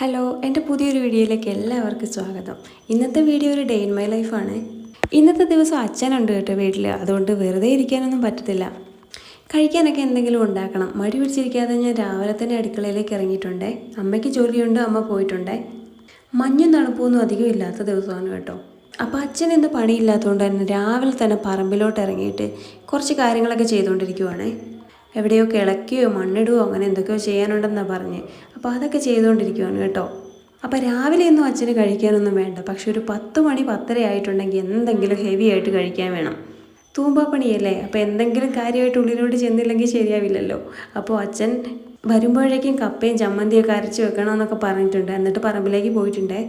Hello എന്റെ പുതിയൊരു വീഡിയോയിലേക്ക് എല്ലാവർക്കും സ്വാഗതം. ഇന്നത്തെ വീഡിയോ ഒരു ഡേ ഇൻ മൈ ലൈഫാണ് ഇന്നത്തെ ദിവസം അച്ഛനുണ്ട് കേട്ടോ വീട്ടിൽ അതുകൊണ്ട് വെറുതെ ഇരിക്കാനൊന്നും പറ്റത്തില്ല. കഴിക്കാനൊക്കെ എന്തെങ്കിലും ഉണ്ടാക്കണം. മടി പിടിച്ചിരിക്കാതെ ഞാൻ രാവിലെ തന്നെ അടുക്കളയിലേക്ക് ഇറങ്ങിയിട്ടുണ്ടേ. അമ്മയ്ക്ക് ജോലിയുണ്ട് അമ്മ പോയിട്ടുണ്ടേ. മഞ്ഞും തണുപ്പൊന്നും അധികം ഇല്ലാത്ത ദിവസമാണ് കേട്ടോ. അപ്പോൾ അച്ഛൻ ഇന്ന് പണിയില്ലാത്തതുകൊണ്ട് തന്നെ രാവിലെ തന്നെ പറമ്പിലോട്ട് ഇറങ്ങിയിട്ട് കുറച്ച് കാര്യങ്ങളൊക്കെ ചെയ്തുകൊണ്ടിരിക്കുവാണേ. എവിടെയോ കിളക്കുകയോ മണ്ണിടുകയോ അങ്ങനെ എന്തൊക്കെയോ ചെയ്യാനുണ്ടെന്നാണ് പറഞ്ഞ്. അപ്പോൾ അതൊക്കെ ചെയ്തുകൊണ്ടിരിക്കുവാണ് കേട്ടോ. അപ്പോൾ രാവിലെ ഒന്നും അച്ഛന് കഴിക്കാനൊന്നും വേണ്ട. പക്ഷെ ഒരു പത്ത് മണി പത്തര ആയിട്ടുണ്ടെങ്കിൽ എന്തെങ്കിലും ഹെവി ആയിട്ട് കഴിക്കാൻ വേണം. തൂമ്പാപ്പണിയല്ലേ? അപ്പോൾ എന്തെങ്കിലും കാര്യമായിട്ട് ഉള്ളിലോട്ട് ചെന്നില്ലെങ്കിൽ ശരിയാവില്ലല്ലോ. അപ്പോൾ അച്ഛൻ വരുമ്പോഴേക്കും കപ്പയും ചമ്മന്തിയൊക്കെ അരച്ച് വെക്കണമെന്നൊക്കെ പറഞ്ഞിട്ടുണ്ട്. എന്നിട്ട് പറമ്പിലേക്ക് പോയിട്ടുണ്ടേ.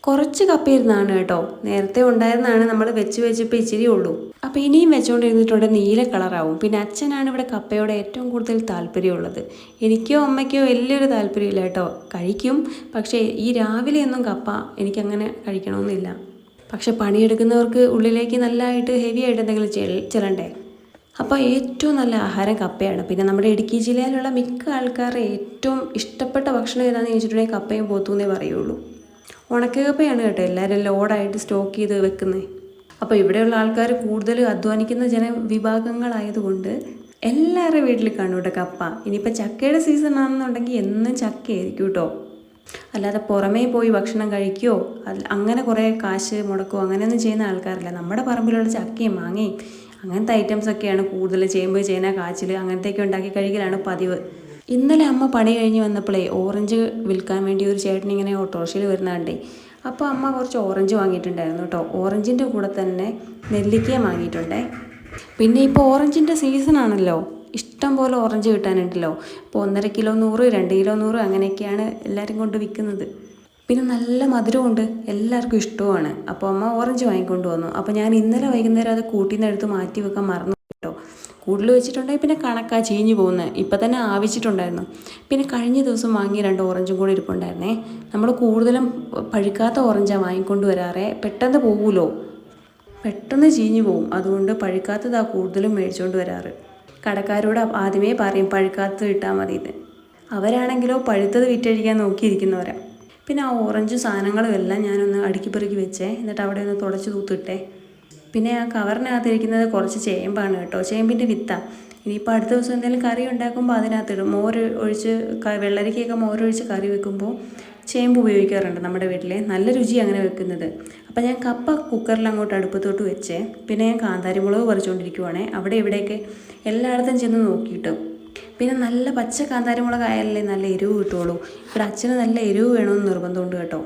കുറച്ച് കപ്പിയിരുന്നാണ് കേട്ടോ. നേരത്തെ ഉണ്ടായിരുന്നാണ് നമ്മൾ വെച്ച് വെച്ചപ്പോൾ ഇച്ചിരി ഉള്ളൂ. അപ്പോൾ ഇനിയും വെച്ചുകൊണ്ടിരുന്നിട്ടുണ്ട് നീല കളറാവും. പിന്നെ അച്ഛനാണ് ഇവിടെ കപ്പയോട് ഏറ്റവും കൂടുതൽ താല്പര്യമുള്ളത്. എനിക്കോ അമ്മയ്ക്കോ വലിയൊരു താല്പര്യമില്ല കേട്ടോ. കഴിക്കും. പക്ഷേ ഈ രാവിലെയൊന്നും കപ്പ എനിക്കങ്ങനെ കഴിക്കണമെന്നില്ല. പക്ഷെ പണിയെടുക്കുന്നവർക്ക് ഉള്ളിലേക്ക് നല്ലതായിട്ട് ഹെവി ആയിട്ട് എന്തെങ്കിലും ചെല്ലണ്ടേ? അപ്പോൾ ഏറ്റവും നല്ല ആഹാരം കപ്പയാണ്. പിന്നെ നമ്മുടെ ഇടുക്കി ജില്ലയിലുള്ള മിക്ക ആൾക്കാരുടെ ഏറ്റവും ഇഷ്ടപ്പെട്ട ഭക്ഷണം ഏതാണെന്ന് ചോദിച്ചിട്ടുണ്ടെങ്കിൽ കപ്പയും പോത്തു എന്നേ പറയുള്ളൂ. ഉണക്കക്കപ്പയാണ് കേട്ടോ എല്ലാവരും ലോഡായിട്ട് സ്റ്റോക്ക് ചെയ്ത് വെക്കുന്നത്. അപ്പോൾ ഇവിടെയുള്ള ആൾക്കാർ കൂടുതൽ അധ്വാനിക്കുന്ന ജനവിഭാഗങ്ങളായതുകൊണ്ട് എല്ലാവരുടെ വീട്ടിൽ കാണും കേട്ടോ കപ്പ. ഇനിയിപ്പോൾ ചക്കയുടെ സീസൺ ആണെന്നുണ്ടെങ്കിൽ എന്നും ചക്കയായിരിക്കും കേട്ടോ. അല്ലാതെ പുറമേ പോയി ഭക്ഷണം കഴിക്കുകയോ അങ്ങനെ കുറേ കാശ് മുടക്കുകയോ അങ്ങനെയൊന്നും ചെയ്യുന്ന ആൾക്കാരില്ല. നമ്മുടെ പറമ്പിലുള്ള ചക്കയും മാങ്ങയും അങ്ങനത്തെ ഐറ്റംസ് ഒക്കെയാണ് കൂടുതൽ ചേമ്പ് ചേന കാച്ചിൽ അങ്ങനത്തെയൊക്കെ ഉണ്ടാക്കി കഴിക്കലാണ് പതിവ്. ഇന്നലെ അമ്മ പണി കഴിഞ്ഞ് വന്നപ്പോഴേ ഓറഞ്ച് വിൽക്കാൻ വേണ്ടി ഒരു ചേട്ടൻ ഇങ്ങനെ ഓട്ടോറിക്ഷയിൽ വരുന്നുണ്ടേ അപ്പോൾ അമ്മ കുറച്ച് ഓറഞ്ച് വാങ്ങിയിട്ടുണ്ടായിരുന്നു കേട്ടോ. ഓറഞ്ചിന്റെ കൂടെ തന്നെ നെല്ലിക്കയും വാങ്ങിയിട്ടുണ്ടേ. പിന്നെ ഇപ്പോൾ ഓറഞ്ചിന്റെ സീസൺ ആണല്ലോ. ഇഷ്ടം പോലെ ഓറഞ്ച് കിട്ടാനുണ്ടല്ലോ. ഇപ്പോൾ ഒന്നര കിലോ നൂറ് രണ്ട് കിലോ നൂറ് അങ്ങനെയൊക്കെയാണ് എല്ലാവരും കൊണ്ട് വിൽക്കുന്നത്. പിന്നെ നല്ല മധുരമുണ്ട് എല്ലാവർക്കും ഇഷ്ടമാണ് അപ്പോൾ അമ്മ ഓറഞ്ച് വാങ്ങിക്കൊണ്ട് വന്നു. അപ്പോൾ ഞാൻ ഇന്നലെ വൈകുന്നേരം അത് എടുത്ത് മാറ്റി വെക്കാൻ മറന്നു. കൂടുതൽ വെച്ചിട്ടുണ്ടെങ്കിൽ പിന്നെ കണക്കാ ചീഞ്ഞു പോകുന്നത് ഇപ്പം തന്നെ ആവശ്യമുണ്ടായിരുന്നു പിന്നെ കഴിഞ്ഞ ദിവസം വാങ്ങിയ രണ്ട് ഓറഞ്ചും കൂടി ഇരിപ്പുണ്ടായിരുന്നേ. നമ്മൾ കൂടുതലും പഴുക്കാത്ത ഓറഞ്ചാണ് വാങ്ങിക്കൊണ്ട് വരാറേ. പെട്ടെന്ന് പോകുമല്ലോ പെട്ടെന്ന് ചീഞ്ഞു പോകും അതുകൊണ്ട് പഴുക്കാത്തതാണ് കൂടുതലും മേടിച്ചുകൊണ്ട് വരാറ്. കടക്കാരോട് ആദ്യമേ പറയും പഴുക്കാത്തത് ഇട്ടാൽ മതി ഇത് അവരാണെങ്കിലോ പഴുത്തത് വിറ്റഴിക്കാൻ നോക്കിയിരിക്കുന്നവരാ. പിന്നെ ആ ഓറഞ്ച് സാധനങ്ങളും എല്ലാം ഞാനൊന്ന് അടുക്കി പെറുക്കി വെച്ചേ. എന്നിട്ട് അവിടെ ഒന്ന് തുടച്ച് തൂത്തിട്ടേ. പിന്നെ ആ കവറിനകത്തിരിക്കുന്നത് കുറച്ച് ചേമ്പാണ് കേട്ടോ. ചേമ്പിന്റെ വിത്താണ് ഇനിയിപ്പോൾ അടുത്ത ദിവസം എന്തെങ്കിലും കറി ഉണ്ടാക്കുമ്പോൾ അതിനകത്തിടും. മോര് ഒഴിച്ച് വെള്ളരിക്കയൊക്കെ മോരൊഴിച്ച് കറി വെക്കുമ്പോൾ ചേമ്പ് ഉപയോഗിക്കാറുണ്ട് നമ്മുടെ വീട്ടിൽ നല്ല രുചി അങ്ങനെ വെക്കുന്നത്. അപ്പോൾ ഞാൻ കപ്പ കുക്കറിൽ അങ്ങോട്ട് അടുപ്പത്തോട്ട് വെച്ചേ. പിന്നെ ഞാൻ കാന്താരി മുളക് പറിച്ചുകൊണ്ടിരിക്കുവാണേ അവിടെ ഇവിടെയൊക്കെ എല്ലായിടത്തും ചെന്ന് നോക്കിയിട്ട്. പിന്നെ നല്ല പച്ച കാന്താരി മുളക് ആയാലേ നല്ല എരിവ് കിട്ടുള്ളൂ ഇവിടെ അച്ഛന് നല്ല എരിവ് വേണമെന്ന് നിർബന്ധമുണ്ട് കേട്ടോ.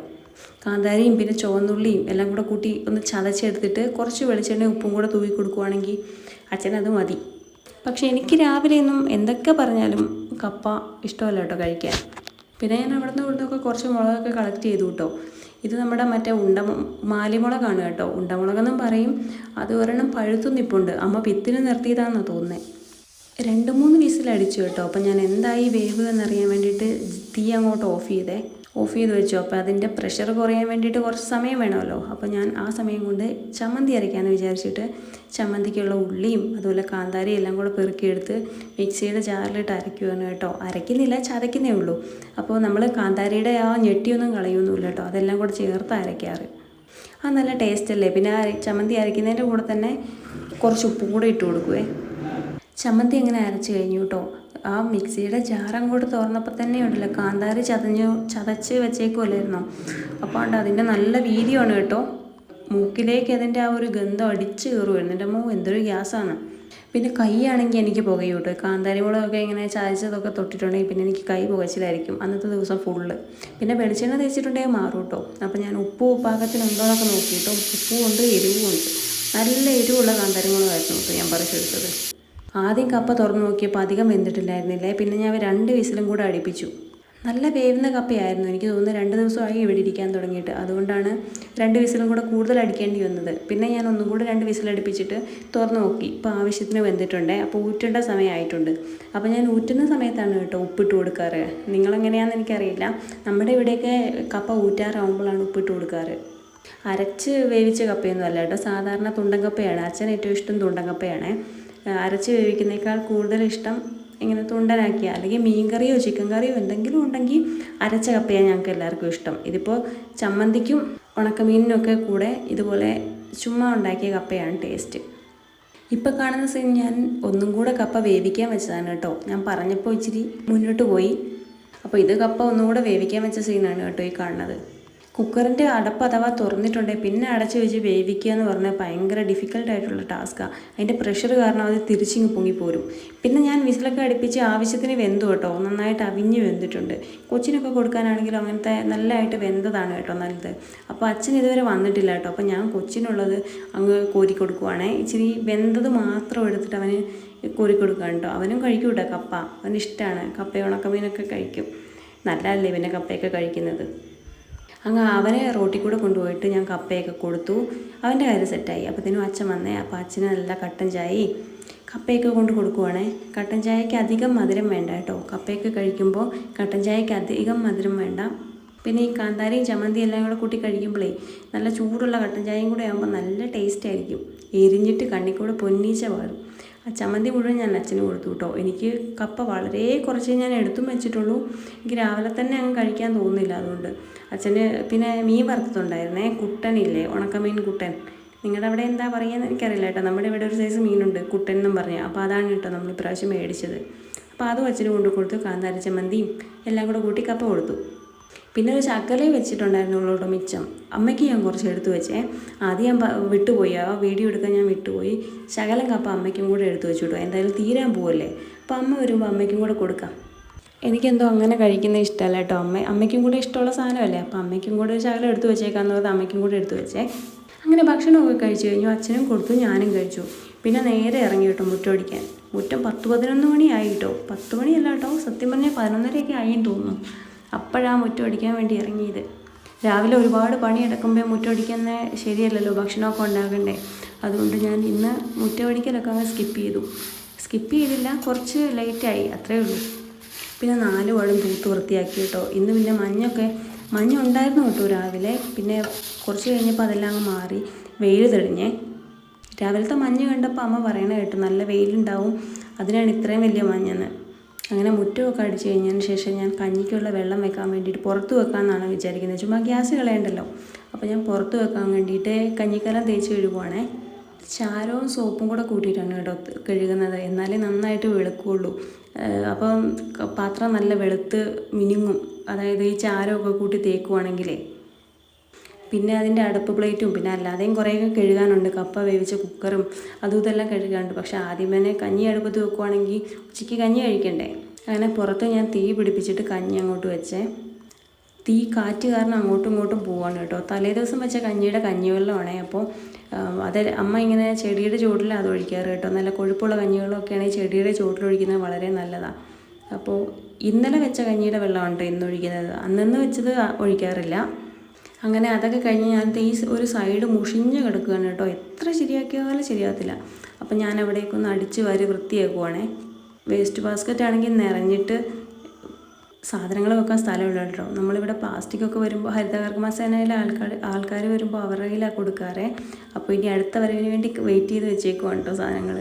കാന്താരിയും പിന്നെ ചുവന്നുള്ളിയും എല്ലാം കൂടെ കൂട്ടി ഒന്ന് ചതച്ചെടുത്തിട്ട് കുറച്ച് വെളിച്ചെണ്ണയും ഉപ്പും കൂടെ തൂവി കൊടുക്കുവാണെങ്കിൽ അച്ഛനത് മതി. പക്ഷെ എനിക്ക് രാവിലെയൊന്നും എന്തൊക്കെ പറഞ്ഞാലും കപ്പ ഇഷ്ടമല്ല കേട്ടോ കഴിക്കാൻ. പിന്നെ ഞാൻ അവിടെ നിന്ന് ഇവിടുന്നൊക്കെ കുറച്ച് മുളകൊക്കെ കളക്ട് ചെയ്തു കേട്ടോ. ഇത് നമ്മുടെ മറ്റേ ഉണ്ട മാലിമുളകാണ് കേട്ടോ. ഉണ്ടമുളകെന്നും പറയും. അത് ഒരെണ്ണം പഴുത്തു നിപ്പുണ്ട്. അമ്മ പിത്തിന് നിർത്തിയതാണെന്നാണ് തോന്നുന്നത് രണ്ട് മൂന്ന് വിസിലടിച്ചു കേട്ടോ. അപ്പം ഞാൻ എന്തായി വേവ് എന്നറിയാൻ വേണ്ടിയിട്ട് തീ അങ്ങോട്ട് ഓഫ് ചെയ്തേ. ഓഫ് ചെയ്ത് വെച്ചു. അപ്പോൾ അതിന്റെ പ്രഷർ കുറയാൻ വേണ്ടിയിട്ട് കുറച്ച് സമയം വേണമല്ലോ. അപ്പോൾ ഞാൻ ആ സമയം കൊണ്ട് ചമ്മന്തി അരയ്ക്കാമെന്ന് വിചാരിച്ചിട്ട് ചമ്മന്തിക്കുള്ള ഉള്ളിയും അതുപോലെ കാന്താരി എല്ലാം കൂടെ പെറുക്കിയെടുത്ത് മിക്സിയുടെ ജാറിലിട്ട് അരയ്ക്കുവാണ് കേട്ടോ. അരയ്ക്കുന്നില്ല ചതയ്ക്കുന്നേ ഉള്ളൂ. അപ്പോൾ നമ്മൾ കാന്താരിയുടെ ആ ഞെട്ടിയൊന്നും കളയൊന്നുമില്ല കേട്ടോ. അതെല്ലാം കൂടെ ചേർത്ത് അരയ്ക്കാറ്. ആ നല്ല ടേസ്റ്റ് അല്ലേ? പിന്നെ ചമ്മന്തി അരയ്ക്കുന്നതിന്റെ കൂടെ തന്നെ കുറച്ച് ഉപ്പും കൂടെ ഇട്ട് കൊടുക്കുവേ. ചമ്മന്തി അങ്ങനെ അരച്ച് കഴിഞ്ഞു കേട്ടോ ആ മിക്സിയുടെ ജാർ അങ്ങോട്ട് തുറന്നപ്പോൾ തന്നെ ഉണ്ടല്ലോ കാന്താരി ചതഞ്ഞു ചതച്ച് വെച്ചേക്കുമല്ലായിരുന്നോ അപ്പോൾ ഉണ്ട് അതിന്റെ നല്ല വീതിയാണ് കേട്ടോ. മൂക്കിലേക്ക് അതിന്റെ ആ ഒരു ഗന്ധം അടിച്ച് കയറുമായിരുന്നു എന്റെ മൂ എന്തൊരു ഗ്യാസാണ്. പിന്നെ കൈയാണെങ്കിൽ എനിക്ക് പുകയും കേട്ടോ. കാന്താരി മുളകൊക്കെ ഇങ്ങനെ ചതച്ചതൊക്കെ തൊട്ടിട്ടുണ്ടെങ്കിൽ പിന്നെ എനിക്ക് കൈ പുകച്ചിലായിരിക്കും. അന്നത്തെ ദിവസം ഫുള്ള്. പിന്നെ വെളിച്ചെണ്ണ തേച്ചിട്ടുണ്ടെങ്കിൽ മാറും കേട്ടോ. അപ്പോൾ ഞാൻ ഉപ്പ് പാകത്തിനുണ്ടോ എന്നൊക്കെ നോക്കിയിട്ടോ ഉപ്പും ഉണ്ട് എരിവും ഉണ്ട്. നല്ല എരിവുള്ള കാന്താരി മുളകായിരുന്നു കേട്ടോ ഞാൻ പറിച്ചെടുത്തത്. ആദ്യം കപ്പ തുറന്നു നോക്കിയപ്പോൾ അധികം വെന്തിട്ടില്ലായിരുന്നില്ലേ? പിന്നെ ഞാൻ രണ്ട് വിസിലും കൂടെ അടുപ്പിച്ചു. നല്ല വേവുന്ന കപ്പയായിരുന്നു. എനിക്ക് തോന്നുന്നു രണ്ട് ദിവസമായി ഇവിടെ ഇരിക്കാൻ തുടങ്ങിയിട്ട്. അതുകൊണ്ടാണ് രണ്ട് വിസിലും കൂടെ കൂടുതൽ അടിക്കേണ്ടി വന്നത്. പിന്നെ ഞാൻ ഒന്നും കൂടെ രണ്ട് വിസിലടിപ്പിച്ചിട്ട് തുറന്ന് നോക്കി. ഇപ്പോൾ ആവശ്യത്തിന് വെന്തിട്ടുണ്ട്. അപ്പോൾ ഊറ്റേണ്ട സമയമായിട്ടുണ്ട്. അപ്പോൾ ഞാൻ ഊറ്റുന്ന സമയത്താണ് കേട്ടോ ഉപ്പിട്ട് കൊടുക്കാറ്. നിങ്ങളെങ്ങനെയാണെന്ന് എനിക്കറിയില്ല. നമ്മുടെ ഇവിടെയൊക്കെ കപ്പ ഊറ്റാറാവുമ്പോഴാണ് ഉപ്പിട്ട് കൊടുക്കാറ്. അരച്ച് വേവിച്ച കപ്പയൊന്നും അല്ല കേട്ടോ. സാധാരണ തുണ്ടൻ കപ്പയാണ്. അച്ഛൻ ഏറ്റവും ഇഷ്ടം തുണ്ടൻ കപ്പയാണ്. അരച്ച് വേവിക്കുന്നേക്കാൾ കൂടുതൽ ഇഷ്ടം ഇങ്ങനെ തുണ്ടനാക്കിയ അല്ലെങ്കിൽ മീൻ കറിയോ ചിക്കൻ കറിയോ എന്തെങ്കിലും ഉണ്ടെങ്കിൽ അരച്ച കപ്പയാണ് ഞങ്ങൾക്ക് എല്ലാവർക്കും ഇഷ്ടം. ഇതിപ്പോൾ ചമ്മന്തിക്കും ഉണക്കമീനിനൊക്കെ കൂടെ ഇതുപോലെ ചുമ്മാ ഉണ്ടാക്കിയ കപ്പയാണ് ടേസ്റ്റ് ഇപ്പോൾ കാണുന്ന സീൻ ഞാൻ ഒന്നും കൂടെ കപ്പ വേവിക്കാൻ വെച്ചതാണ് കേട്ടോ. ഞാൻ പറഞ്ഞപ്പോൾ ഇച്ചിരി മുന്നോട്ട് പോയി. അപ്പോൾ ഇത് കപ്പ ഒന്നും കൂടെ വേവിക്കാൻ വെച്ച സീനാണ് കേട്ടോ ഈ കാണുന്നത്. കുക്കറിന്റെ അടപ്പ് അഥവാ തുറന്നിട്ടുണ്ടെങ്കിൽ പിന്നെ അടച്ചു വെച്ച് വേവിക്കുക എന്ന് പറഞ്ഞാൽ ഭയങ്കര ഡിഫിക്കൽട്ട് ആയിട്ടുള്ള ടാസ്ക്കാണ് അതിന്റെ പ്രഷർ കാരണം അത് തിരിച്ചിങ്ങ് പൊങ്ങിപ്പോരും. പിന്നെ ഞാൻ വിസിലൊക്കെ അടുപ്പിച്ച് ആവശ്യത്തിന് വെന്തു കേട്ടോ. നന്നായിട്ട് അവിഞ്ഞ് വെന്തിട്ടുണ്ട്. കൊച്ചിനൊക്കെ കൊടുക്കാനാണെങ്കിലും അങ്ങനത്തെ നല്ലതായിട്ട് വെന്തതാണ് കേട്ടോ നല്ലത്. അപ്പോൾ അച്ഛൻ ഇതുവരെ വന്നിട്ടില്ല കേട്ടോ. അപ്പോൾ ഞാൻ കൊച്ചിനുള്ളത് അങ്ങ് കോരി കൊടുക്കുവാണേ. ഇച്ചിരി വെന്തത് മാത്രം എടുത്തിട്ട് അവന് കോരി കൊടുക്കാൻ കേട്ടോ. അവനും കഴിക്കും കേട്ടോ കപ്പ. അവന് ഇഷ്ടമാണ് കപ്പ ഉണക്കമീനൊക്കെ കഴിക്കും. നല്ലതല്ലേ പിന്നെ കപ്പയൊക്കെ കഴിക്കുന്നത്? അങ്ങ് അവനെ റോട്ടിൽ കൂടെ കൊണ്ടുപോയിട്ട് ഞാൻ കപ്പയൊക്കെ കൊടുത്തു. അവന്റെ കാര്യം സെറ്റായി അപ്പോഴത്തേനും അച്ഛൻ വന്നേ. അപ്പോൾ അച്ഛന് നല്ല കട്ടൻ ചായയും കപ്പയൊക്കെ കൊണ്ട് കൊടുക്കുവാണേ. കട്ടൻ ചായക്ക് അധികം മധുരം വേണ്ട കേട്ടോ. കപ്പയൊക്കെ കഴിക്കുമ്പോൾ കട്ടൻ ചായക്ക് അധികം മധുരം വേണ്ട. പിന്നെ ഈ കാന്താരിയും ചമ്മന്തിയും എല്ലാം കൂടെ കൂട്ടി കഴിക്കുമ്പോഴേ നല്ല ചൂടുള്ള കട്ടൻ ചായയും കൂടെ ആകുമ്പോൾ നല്ല ടേസ്റ്റ് ആയിരിക്കും. എരിഞ്ഞിട്ട് കണ്ണിക്കൂടെ പൊന്നീച്ച പാറും ആ ചമ്മന്തി മുഴുവൻ ഞാൻ അച്ഛന് കൊടുത്തു കേട്ടോ. എനിക്ക് കപ്പ വളരെ കുറച്ച് ഞാൻ എടുത്തും വെച്ചിട്ടുള്ളൂ. എനിക്ക് രാവിലെ തന്നെ അങ്ങ് കഴിക്കാൻ തോന്നുന്നില്ല അതുകൊണ്ട്. അച്ഛന് പിന്നെ മീൻ വറുത്തതുണ്ടായിരുന്നേ കുട്ടനില്ലേ ഉണക്കമീൻ കുട്ടൻ. നിങ്ങളുടെ അവിടെ എന്താ പറയുക എനിക്കറിയില്ല കേട്ടോ. നമ്മുടെ ഇവിടെ ഒരു സൈസ് മീനുണ്ട് കുട്ടൻ എന്നും പറഞ്ഞു. അപ്പോൾ അതാണ് കേട്ടോ നമ്മൾ ഇപ്രാവശ്യം മേടിച്ചത്. അപ്പോൾ അതും അച്ഛന് കൊണ്ടു കൊടുത്തു കാന്താരി ചമ്മന്തിയും എല്ലാം കൂടെ കൂട്ടി കപ്പ കൊടുത്തു. പിന്നെ ഒരു ചക്കലയും വെച്ചിട്ടുണ്ടായിരുന്നുള്ളൂ കേട്ടോ മിച്ചം. അമ്മയ്ക്ക് ഞാൻ കുറച്ച് എടുത്തു വെച്ചേ. ആദ്യം ഞാൻ വിട്ടുപോയി. ആ വീഡിയോ എടുക്കാൻ ഞാൻ വിട്ടുപോയി. ശകലം കപ്പ അമ്മയ്ക്കും കൂടെ എടുത്തു വെച്ചു കേട്ടോ. എന്തായാലും തീരാൻ പോവല്ലേ? അപ്പോൾ അമ്മ വരുമ്പോൾ അമ്മയ്ക്കും കൂടെ കൊടുക്കാം. എനിക്കെന്തോ അങ്ങനെ കഴിക്കുന്ന ഇഷ്ടമല്ല കേട്ടോ അമ്മ. അമ്മയ്ക്കും കൂടെ ഇഷ്ടമുള്ള സാധനമല്ലേ? അപ്പോൾ അമ്മയ്ക്കും കൂടെ ഒരു ശകലം എടുത്തു വെച്ചേക്കാന്ന് പറഞ്ഞാൽ അമ്മയ്ക്കും കൂടെ എടുത്തു വെച്ചേ. അങ്ങനെ ഭക്ഷണമൊക്കെ കഴിച്ചു കഴിഞ്ഞു. അച്ഛനും കൊടുത്തു ഞാനും കഴിച്ചു. പിന്നെ നേരെ ഇറങ്ങി കേട്ടോ മുറ്റമടിക്കാൻ മുറ്റം പത്ത് പതിനൊന്ന് മണിയായി കേട്ടോ. പത്ത് മണിയല്ല കേട്ടോ. സത്യം പറഞ്ഞാൽ പതിനൊന്നരയൊക്കെ ആയി തോന്നുന്നു. അപ്പോഴാ മുറ്റമടിക്കാൻ വേണ്ടി ഇറങ്ങിയത്. രാവിലെ ഒരുപാട് പണിയെടുക്കുമ്പോൾ മുറ്റമടിക്കുന്നത് ശരിയല്ലല്ലോ ഭക്ഷണമൊക്കെ ഉണ്ടാകണ്ടേ അതുകൊണ്ട് ഞാൻ ഇന്ന് മുറ്റമടിക്കലൊക്കെ അങ്ങ് സ്കിപ്പ് ചെയ്തു. സ്കിപ്പ് ചെയ്തില്ല കുറച്ച് ലേറ്റായി അത്രേ ഉള്ളൂ. പിന്നെ നാല് വളം തൂത്ത് വൃത്തിയാക്കി കേട്ടോ. ഇന്ന് പിന്നെ മഞ്ഞൊക്കെ മഞ്ഞ ഉണ്ടായിരുന്നു കേട്ടോ രാവിലെ. പിന്നെ കുറച്ച് കഴിഞ്ഞപ്പോൾ അതെല്ലാം അങ്ങ് മാറി വെയിൽ തെളിഞ്ഞേ. രാവിലത്തെ മഞ്ഞ് കണ്ടപ്പോൾ അമ്മ പറയണ കേട്ടോ നല്ല വെയിലുണ്ടാവും. അതിനാണ് ഇത്രയും വലിയ മഞ്ഞെന്ന്. അങ്ങനെ മുറ്റമൊക്കെ അടിച്ചു കഴിഞ്ഞതിന് ശേഷം ഞാൻ കഞ്ഞിക്കുള്ള വെള്ളം വെക്കാൻ വേണ്ടിയിട്ട് പുറത്ത് വെക്കാമെന്നാണ് വിചാരിക്കുന്നത്. ചുമ്മാ ഗ്യാസ് കളയണ്ടല്ലോ. അപ്പോൾ ഞാൻ പുറത്ത് വെക്കാൻ വേണ്ടിയിട്ട് കഞ്ഞിക്കലം തേച്ച് കഴുകുവാണേ. ചാരവും സോപ്പും കൂടെ കൂട്ടിയിട്ടാണ് കേട്ടോ കഴുകുന്നത്. എന്നാലേ നന്നായിട്ട് വെളുക്കുള്ളൂ അപ്പം പാത്രം നല്ല വെളുത്ത് മിനുങ്ങും. അതായത് ഈ ചാരമൊക്കെ കൂട്ടി തേക്കുവാണെങ്കിലേ. പിന്നെ അതിന്റെ അടപ്പ് പ്ലേറ്റും പിന്നെ അല്ലാതെയും കുറേയൊക്കെ കഴുകാനുണ്ട്. കപ്പ വേവിച്ച കുക്കറും അതും ഇതെല്ലാം കഴുകാനുണ്ട്. പക്ഷെ ആദ്യം തന്നെ കഞ്ഞി അടുപ്പത്ത് വെക്കുവാണെങ്കിൽ ഉച്ചയ്ക്ക് കഞ്ഞി കഴിക്കണ്ടേ? അങ്ങനെ പുറത്ത് ഞാൻ തീ പിടിപ്പിച്ചിട്ട് കഞ്ഞി അങ്ങോട്ട് വെച്ചേ. തീ കാറ്റ് കാരണം അങ്ങോട്ടും ഇങ്ങോട്ടും പോവാണ് കേട്ടോ. തലേ ദിവസം വെച്ച കഞ്ഞിയുടെ കഞ്ഞിവെള്ളമാണേ. അപ്പോൾ അത് അമ്മ ഇങ്ങനെ ചെടിയുടെ ചുവട്ടിൽ അത് ഒഴിക്കാറ് കേട്ടോ. നല്ല കൊഴുപ്പുള്ള കഞ്ഞിവെള്ളമൊക്കെ ആണെങ്കിൽ ചെടിയുടെ ചുവട്ടിലൊഴിക്കുന്നത് വളരെ നല്ലതാണ് അപ്പോൾ ഇന്നലെ വെച്ച കഞ്ഞിയുടെ വെള്ളമാണ് കേട്ടോ ഇന്ന് ഒഴിക്കുന്നത്. അന്നന്ന് വെച്ചത് ഒഴിക്കാറില്ല. അങ്ങനെ അതൊക്കെ കഴിഞ്ഞ് ഞാൻ ഈ ഒരു സൈഡ് മുഷിഞ്ഞ് കിടക്കുകയാണ് കേട്ടോ. എത്ര ശരിയാക്കിയാലും ശരിയാകത്തില്ല. അപ്പം ഞാൻ അവിടേക്കൊന്ന് അടിച്ച് വാരി വൃത്തിയാക്കുവാണേ വേസ്റ്റ് ബാസ്ക്കറ്റ് ആണെങ്കിൽ നിറഞ്ഞിട്ട് സാധനങ്ങൾ വെക്കാൻ സ്ഥലമില്ല കേട്ടോ. നമ്മളിവിടെ പ്ലാസ്റ്റിക് ഒക്കെ വരുമ്പോൾ ഹരിതകർമ്മ സേനയിലെ ആൾക്കാർ ആൾക്കാർ വരുമ്പോൾ അവരുടെ കയ്യിലാണ് കൊടുക്കാറേ. അപ്പോൾ ഇനി അടുത്ത വരവിന് വേണ്ടി വെയിറ്റ് ചെയ്ത് വെച്ചേക്കുവാണ് കേട്ടോ സാധനങ്ങൾ.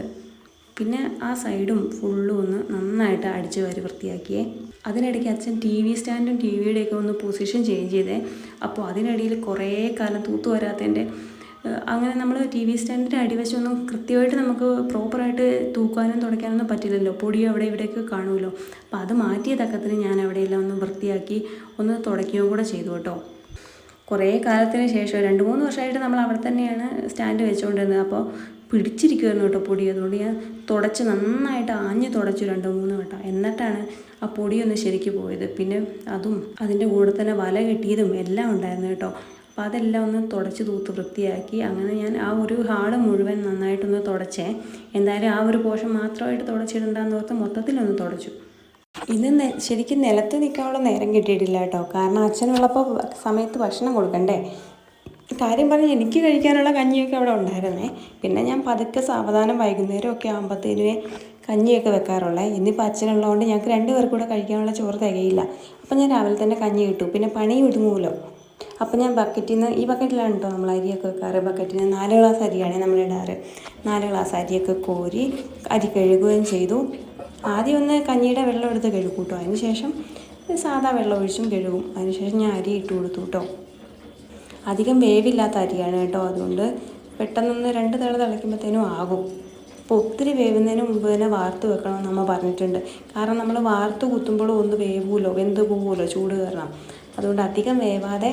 പിന്നെ ആ സൈഡും ഫുള്ളും ഒന്ന് നന്നായിട്ട് അടിച്ച് വാരി വൃത്തിയാക്കിയേ. അതിനിടയ്ക്ക് അച്ഛൻ ടി വി സ്റ്റാൻഡും ടി വിയുടെയൊക്കെ ഒന്ന് പൊസിഷൻ ചേഞ്ച് ചെയ്തേ. അപ്പോൾ അതിനിടയിൽ കുറേ കാലം തൂത്തു വരാത്തതിന്റെ അങ്ങനെ നമ്മൾ ടി വി സ്റ്റാൻഡിന്റെ അടിവശമൊന്നും കൃത്യമായിട്ട് നമുക്ക് പ്രോപ്പറായിട്ട് തൂക്കാനും തുടയ്ക്കാനൊന്നും പറ്റില്ലല്ലോ. പൊടി അവിടെ ഇവിടെയൊക്കെ കാണുമല്ലോ. അപ്പോൾ അത് മാറ്റിയ തക്കത്തിന് ഞാൻ അവിടെയെല്ലാം ഒന്ന് വൃത്തിയാക്കി ഒന്ന് തുടയ്ക്കുകയും കൂടെ ചെയ്തു കേട്ടോ. കുറേ കാലത്തിന് ശേഷം രണ്ട് മൂന്ന് വർഷമായിട്ട് നമ്മൾ അവിടെ തന്നെയാണ് സ്റ്റാൻഡ് വെച്ചുകൊണ്ടിരുന്നത്. അപ്പോൾ പിടിച്ചിരിക്കുമായിരുന്നു കേട്ടോ പൊടി. അതുകൊണ്ട് ഞാൻ തുടച്ച് നന്നായിട്ട് ആഞ്ഞ് തുടച്ചു രണ്ട് മൂന്ന് വട്ടം. എന്നിട്ടാണ് ആ പൊടിയൊന്ന് ശരിക്ക് പോയത്. പിന്നെ അതും അതിന്റെ കൂടെ തന്നെ വല കെട്ടിയതും എല്ലാം ഉണ്ടായിരുന്നു കേട്ടോ. അപ്പോൾ അതെല്ലാം ഒന്ന് തുടച്ച് തൂത്ത് വൃത്തിയാക്കി അങ്ങനെ ഞാൻ ആ ഒരു ഹാൾ മുഴുവൻ നന്നായിട്ടൊന്ന് തുടച്ചേ. എന്തായാലും ആ ഒരു പോഷൻ മാത്രമായിട്ട് തുടച്ചിടണ്ടെന്ന് ഓർത്ത് മൊത്തത്തിലൊന്ന് തുടച്ചു. ഇത് ശരിക്കും നിലത്ത് നിൽക്കാനുള്ള നേരം കിട്ടിയിട്ടില്ല കേട്ടോ. കാരണം അച്ഛനുള്ളപ്പോൾ സമയത്ത് ഭക്ഷണം കൊടുക്കണ്ടേ? കാര്യം പറഞ്ഞ് എനിക്ക് കഴിക്കാനുള്ള കഞ്ഞിയൊക്കെ അവിടെ ഉണ്ടായിരുന്നേ. പിന്നെ ഞാൻ പതുക്കെ സാവധാനം വൈകുന്നേരമൊക്കെ ആകുമ്പോഴത്തേനുവേ കഞ്ഞിയൊക്കെ വെക്കാറുള്ളേ. ഇന്നിപ്പോൾ അച്ഛനുള്ളതുകൊണ്ട് ഞങ്ങൾക്ക് രണ്ട് പേർക്ക് കൂടെ കഴിക്കാനുള്ള ചോറ് തികയില്ല. അപ്പം ഞാൻ രാവിലെ തന്നെ കഞ്ഞി കിട്ടും പിന്നെ പണി വിടുങ്ങുമല്ലോ അപ്പം ഞാൻ ബക്കറ്റിൽ നിന്ന് ഈ ബക്കറ്റിലാണ് കേട്ടോ നമ്മൾ അരിയൊക്കെ വെക്കാറ്. ബക്കറ്റിൽ നിന്ന് നാല് ഗ്ലാസ് അരിയാണ് നമ്മൾ ഇടാറ്. നാല് ഗ്ലാസ് അരിയൊക്കെ കോരി അരി കഴുകുകയും ചെയ്തു. ആദ്യം ഒന്ന് കഞ്ഞിയുടെ വെള്ളം എടുത്ത് കഴുകൂട്ടോ കേട്ടോ അതിന് ശേഷം സാധാ വെള്ളം ഒഴിച്ചും കഴുകും. അതിനുശേഷം ഞാൻ അരി ഇട്ട് കൊടുത്തു കേട്ടോ അധികം വേവില്ലാത്ത അരിയാണ് കേട്ടോ അതുകൊണ്ട് പെട്ടെന്നൊന്ന് രണ്ട് തിള തിളയ്ക്കുമ്പോഴത്തേനും ആകും. അപ്പോൾ ഒത്തിരി വേവുന്നതിന് മുമ്പ് തന്നെ വാർത്ത് വെക്കണം നമ്മൾ പറഞ്ഞിട്ടുണ്ട്. കാരണം നമ്മൾ വാർത്ത് കുത്തുമ്പോഴും ഒന്ന് വേവുമല്ലോ വെന്ത് പോകുമല്ലോ ചൂട് കാരണം. അതുകൊണ്ട് അധികം വേവാതെ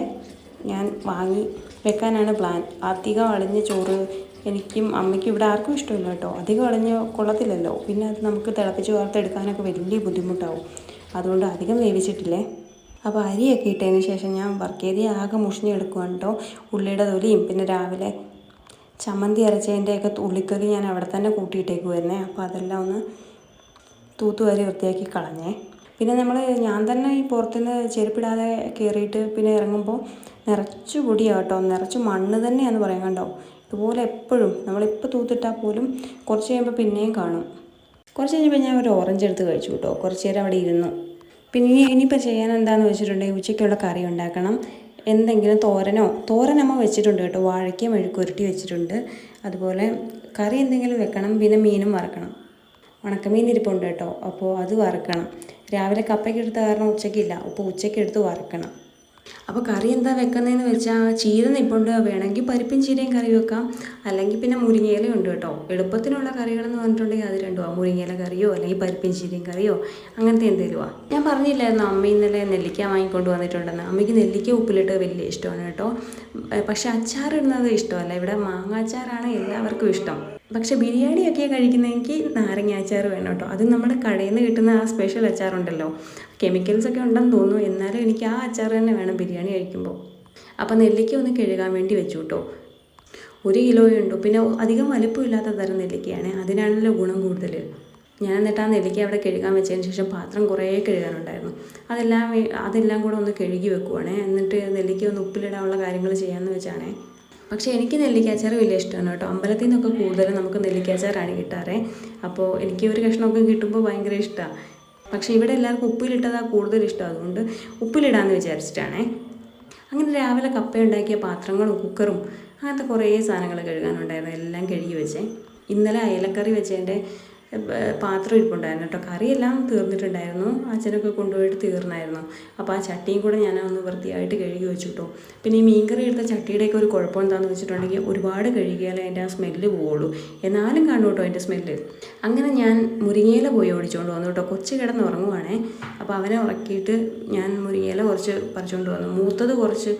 ഞാൻ വാങ്ങി വെക്കാനാണ് പ്ലാൻ അധികം അളിഞ്ഞ ചോറ് എനിക്കും അമ്മയ്ക്കും ഇവിടെ ആർക്കും ഇഷ്ടമില്ല കേട്ടോ. അധികം അളിഞ്ഞ് കൊള്ളത്തില്ലല്ലോ. പിന്നെ അത് നമുക്ക് തിളപ്പിച്ച് വാർത്തെടുക്കാനൊക്കെ വലിയ ബുദ്ധിമുട്ടാവും. അതുകൊണ്ട് അധികം വേവിച്ചിട്ടില്ലേ? അപ്പോൾ അരിയൊക്കെ ഇട്ടതിന് ശേഷം ഞാൻ വർക്ക് ചെയ്ത് ആകെ മുഷിഞ്ഞെടുക്കുവാണ് കേട്ടോ. ഉള്ളിയുടെ തൊലിയും പിന്നെ രാവിലെ ചമ്മന്തി അരച്ചതിന്റെയൊക്കെ ഉള്ളിത്തൊലി ഞാൻ അവിടെ തന്നെ കൂട്ടിയിട്ടേക്കുമായിരുന്നേ അപ്പോൾ അതെല്ലാം ഒന്ന് തൂത്തുവാരി വൃത്തിയാക്കി കളഞ്ഞേ. പിന്നെ നമ്മൾ ഞാൻ തന്നെ ഈ പുറത്തുനിന്ന് ചെരുപ്പിടാതെ കയറിയിട്ട് പിന്നെ ഇറങ്ങുമ്പോൾ നിറച്ച് പൊടിയാണ് കേട്ടോ. നിറച്ച് മണ്ണ് തന്നെയാണെന്ന് പറയാൻ കണ്ടോ. ഇതുപോലെ എപ്പോഴും നമ്മളിപ്പോൾ തൂത്തിട്ടാൽ പോലും കുറച്ച് കഴിയുമ്പോൾ പിന്നെയും കാണും. കുറച്ച് കഴിഞ്ഞപ്പോൾ ഞാൻ ഒരു ഓറഞ്ച് എടുത്ത് കഴിച്ചു കേട്ടോ. കുറച്ച് നേരം അവിടെ ഇരുന്നു. പിന്നെ ഇനി ഇനിയിപ്പോൾ ചെയ്യാൻ എന്താണെന്ന് വെച്ചിട്ടുണ്ടെങ്കിൽ ഉച്ചയ്ക്കുള്ള കറി ഉണ്ടാക്കണം. എന്തെങ്കിലും തോരനോ തോരൻ അമ്മ വെച്ചിട്ടുണ്ട് കേട്ടോ. വാഴയ്ക്ക മെഴുക്കുരുട്ടി വെച്ചിട്ടുണ്ട്. അതുപോലെ കറി എന്തെങ്കിലും വെക്കണം. പിന്നെ മീനും വറക്കണം. ഉണക്കമീൻ ഇരിപ്പുണ്ട് കേട്ടോ. അപ്പോൾ അത് വറക്കണം. രാവിലെ കപ്പയ്ക്ക് എടുത്ത കാരണം ഉച്ചയ്ക്കില്ല. അപ്പോൾ ഉച്ചയ്ക്ക് എടുത്ത് വറുക്കണം. അപ്പോൾ കറി എന്താ വെക്കുന്നതെന്ന് വെച്ചാൽ ചീര നിൽപ്പുണ്ട് വേണമെങ്കിൽ പരിപ്പും ചീരയും കറി വെക്കാം. അല്ലെങ്കിൽ പിന്നെ മുരിങ്ങയില ഉണ്ട് കേട്ടോ. എളുപ്പത്തിനുള്ള കറികളെന്ന് പറഞ്ഞിട്ടുണ്ടെങ്കിൽ അത് രണ്ടുമാണ് മുരിങ്ങയില കറിയോ അല്ലെങ്കിൽ പരിപ്പും ചീരയും കറിയോ അങ്ങനത്തെ എന്തെങ്കിലുമാണ് ഞാൻ പറഞ്ഞില്ലായിരുന്നു അമ്മ ഇന്നലെ നെല്ലിക്ക വാങ്ങിക്കൊണ്ട് വന്നിട്ടുണ്ടെന്ന്. അമ്മയ്ക്ക് നെല്ലിക്ക ഉപ്പിലിട്ട് വലിയ ഇഷ്ടമാണ് കേട്ടോ. പക്ഷേ അച്ചാർ ഇടുന്നത് ഇഷ്ടമല്ല. ഇവിടെ മാങ്ങ അച്ചാറാണ് എല്ലാവർക്കും ഇഷ്ടം. പക്ഷെ ബിരിയാണിയൊക്കെ കഴിക്കുന്നതെങ്കിൽ നാരങ്ങ അച്ചാർ വേണം കേട്ടോ. അത് നമ്മുടെ കടയിൽ നിന്ന് കിട്ടുന്ന ആ സ്പെഷ്യൽ അച്ചാറുണ്ടല്ലോ കെമിക്കൽസ് ഒക്കെ ഉണ്ടെന്ന് തോന്നുന്നു. എന്നാലും എനിക്ക് ആ അച്ചാർ തന്നെ വേണം ബിരിയാണി കഴിക്കുമ്പോൾ. അപ്പോൾ നെല്ലിക്ക ഒന്ന് കഴുകാൻ വേണ്ടി വെച്ചു കേട്ടോ. ഒരു കിലോയേ ഉണ്ടോ. പിന്നെ അധികം വലിപ്പമില്ലാത്ത തരം നെല്ലിക്കയാണ്. അതിനാണല്ലോ ഗുണം കൂടുതൽ. ഞാൻ എന്നിട്ട് ആ നെല്ലിക്ക അവിടെ കഴുകാൻ വെച്ചതിന് ശേഷം പാത്രം കുറേ കഴുകാനുണ്ടായിരുന്നു. അതെല്ലാം അതെല്ലാം കൂടെ ഒന്ന് കഴുകി വെക്കുവാണേ. എന്നിട്ട് നെല്ലിക്ക ഒന്ന് ഉപ്പിലിടാനുള്ള കാര്യങ്ങൾ ചെയ്യാമെന്ന് വെച്ചാണേ. പക്ഷേ എനിക്ക് നെല്ലിക്കാച്ചാർ വലിയ ഇഷ്ടമാണ് കേട്ടോ. അമ്പലത്തിൽ നിന്നൊക്കെ കൂടുതലും നമുക്ക് നെല്ലിക്കാച്ചാറാണ് കിട്ടാറേ. അപ്പോൾ എനിക്ക് ഒരു കഷ്ണമൊക്കെ കിട്ടുമ്പോൾ ഭയങ്കര ഇഷ്ടമാണ്. പക്ഷേ ഇവിടെ എല്ലാവർക്കും ഉപ്പിലിട്ടതാണ് കൂടുതൽ ഇഷ്ടം. അതുകൊണ്ട് ഉപ്പിലിടാമെന്ന് വിചാരിച്ചിട്ടാണേ. അങ്ങനെ രാവിലെ കപ്പ ഉണ്ടാക്കിയ പാത്രങ്ങളും കുക്കറും അങ്ങനത്തെ കുറേ സാധനങ്ങൾ കഴുകാനുണ്ടായിരുന്നു. എല്ലാം കഴുകി വെച്ചേ. ഇന്നലെ അയലക്കറി വെച്ചതിന്റെ പാത്രം ഇരിപ്പുണ്ടായിരുന്നു കേട്ടോ. കറിയെല്ലാം തീർന്നിട്ടുണ്ടായിരുന്നു. അച്ഛനൊക്കെ കൊണ്ടുപോയിട്ട് തീർന്നായിരുന്നു. അപ്പോൾ ആ ചട്ടിയും കൂടെ ഞാൻ ഒന്ന് വൃത്തിയായിട്ട് കഴുകി വെച്ചു കേട്ടോ പിന്നെ ഈ മീൻകറി എടുത്ത ചട്ടിയുടെയൊക്കെ ഒരു കുഴപ്പം എന്താണെന്ന് വെച്ചിട്ടുണ്ടെങ്കിൽ ഒരുപാട് കഴുകിയാലേ അതിന്റെ ആ സ്മെല്ല് പോവുള്ളൂ. എന്നാലും കാണും കേട്ടോ അതിന്റെ സ്മെല്ല്. അങ്ങനെ ഞാൻ മുരിങ്ങയില പോയി ഓടിച്ചുകൊണ്ട് വന്നു കേട്ടോ കൊച്ചു കിടന്ന് ഉറങ്ങുവാണേ. അപ്പോൾ അവനെ ഉറക്കിയിട്ട് ഞാൻ മുരിങ്ങയില കുറച്ച് പറിച്ചുകൊണ്ട് വന്നു. മൂത്തത് കുറച്ച്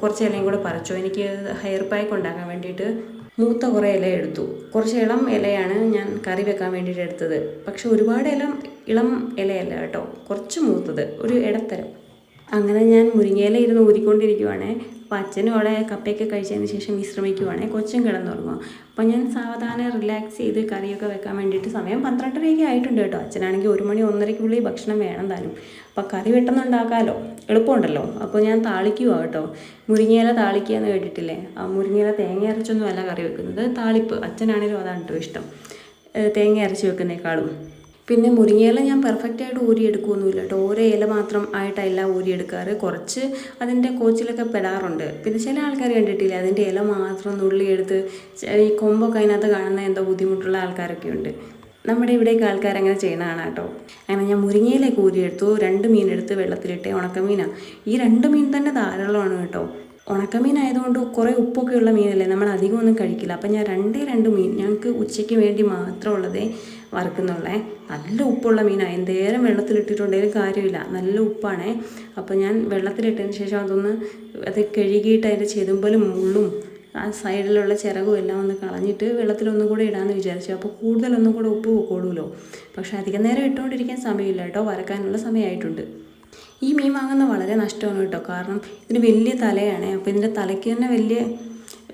കുറച്ച് ഇലയും കൂടെ പറിച്ചു. എനിക്ക് ഹെയർ പാക്ക് ഉണ്ടാക്കാൻ വേണ്ടിയിട്ട് മൂത്ത കുറേ ഇല എടുത്തു. കുറച്ച് ഇളം ഇലയാണ് ഞാൻ കറി വെക്കാൻ വേണ്ടിയിട്ട് എടുത്തത്. പക്ഷെ ഒരുപാട് ഇളം ഇളം ഇലയല്ല കേട്ടോ. കുറച്ച് മൂത്തത് ഒരു ഇടത്തരം. അങ്ങനെ ഞാൻ മുരിങ്ങയില ഇരുന്ന് ഊരിക്കൊണ്ടിരിക്കുവാണേ. അപ്പോൾ അച്ഛനും അവിടെ കപ്പയൊക്കെ കഴിച്ചതിന് ശേഷം വിശ്രമിക്കുവാണേ കൊച്ചും കിടന്നുറങ്ങും അപ്പോൾ ഞാൻ സാവധാനം റിലാക്സ് ചെയ്ത് കറിയൊക്കെ വെക്കാൻ വേണ്ടിയിട്ട് സമയം പന്ത്രണ്ടരയൊക്കെ ആയിട്ടുണ്ട് കേട്ടോ. അച്ഛനാണെങ്കിൽ ഒരു മണി ഒന്നരയ്ക്കുള്ളിൽ ഭക്ഷണം വേണം താനും. അപ്പോൾ കറി പെട്ടെന്നുണ്ടാക്കാമല്ലോ എളുപ്പമുണ്ടല്ലോ. അപ്പോൾ ഞാൻ താളിക്കുക കേട്ടോ. മുരിങ്ങയില താളിക്കുക എന്ന് കേട്ടിട്ടില്ലേ? ആ മുരിങ്ങയില തേങ്ങ അരച്ചൊന്നും അല്ല കറി വെക്കുന്നത്. താളിപ്പ്. അച്ഛനാണെങ്കിലും അതാണ് കേട്ടോ ഇഷ്ടം. തേങ്ങ അരച്ച് വെക്കുന്നേക്കാളും. പിന്നെ മുരിങ്ങയില ഞാൻ പെർഫെക്റ്റ് ആയിട്ട് ഊരിയെടുക്കുകയൊന്നുമില്ല കേട്ടോ. ഓരോ ഇല മാത്രം ആയിട്ടല്ല ഊരിയെടുക്കാറ്. കുറച്ച് അതിന്റെ കോച്ചിലൊക്കെ പെടാറുണ്ട്. പിന്നെ ചില ആൾക്കാർ കണ്ടിട്ടില്ല അതിന്റെ ഇല മാത്രം നുള്ളിയെടുത്ത് ഈ കൊമ്പൊക്കെ അതിനകത്ത് കാണുന്ന എന്തോ ബുദ്ധിമുട്ടുള്ള ആൾക്കാരൊക്കെ ഉണ്ട്. നമ്മുടെ ഇവിടേക്ക് ആൾക്കാർ അങ്ങനെ ചെയ്യുന്നതാണ് കേട്ടോ. അങ്ങനെ ഞാൻ മുരിങ്ങയിലേക്ക് ഊരിയെടുത്തു. രണ്ട് മീൻ എടുത്ത് വെള്ളത്തിലിട്ട് ഉണക്കമീനാണ് ഈ രണ്ട് മീൻ തന്നെ ധാരാളമാണ് കേട്ടോ. ഉണക്കമീൻ ആയതുകൊണ്ട് കുറേ ഉപ്പൊക്കെ ഉള്ള മീനല്ലേ? നമ്മൾ അധികം ഒന്നും കഴിക്കില്ല. അപ്പം ഞാൻ രണ്ടേ രണ്ട് മീൻ ഞങ്ങൾക്ക് ഉച്ചയ്ക്ക് വേണ്ടി മാത്രമുള്ളതേ വറുക്കുന്നുള്ളേ. നല്ല ഉപ്പുള്ള മീനാണ് എന്തേരം വെള്ളത്തിലിട്ടിട്ടുണ്ടെങ്കിലും കാര്യമില്ല. നല്ല ഉപ്പാണേ. അപ്പോൾ ഞാൻ വെള്ളത്തിലിട്ടതിന് ശേഷം അതൊന്ന് അത് കഴുകിയിട്ട് അതിന്റെ ചെതുമ്പലും മുള്ളും ആ സൈഡിലുള്ള ചിറകും എല്ലാം ഒന്ന് കളഞ്ഞിട്ട് വെള്ളത്തിലൊന്നും കൂടെ ഇടാമെന്ന് വിചാരിച്ചു. അപ്പോൾ കൂടുതലൊന്നും കൂടെ ഉപ്പ് കൂടുമല്ലോ പക്ഷേ അധികം നേരം ഇട്ടുകൊണ്ടിരിക്കാൻ സമയമില്ല കേട്ടോ. വരക്കാനുള്ള സമയമായിട്ടുണ്ട്. ഈ മീൻ വാങ്ങുന്ന വളരെ നഷ്ടമാണ് കേട്ടോ. കാരണം ഇതിന് വലിയ തലയാണ്. അപ്പോൾ ഇതിന്റെ തലയ്ക്ക് തന്നെ വലിയ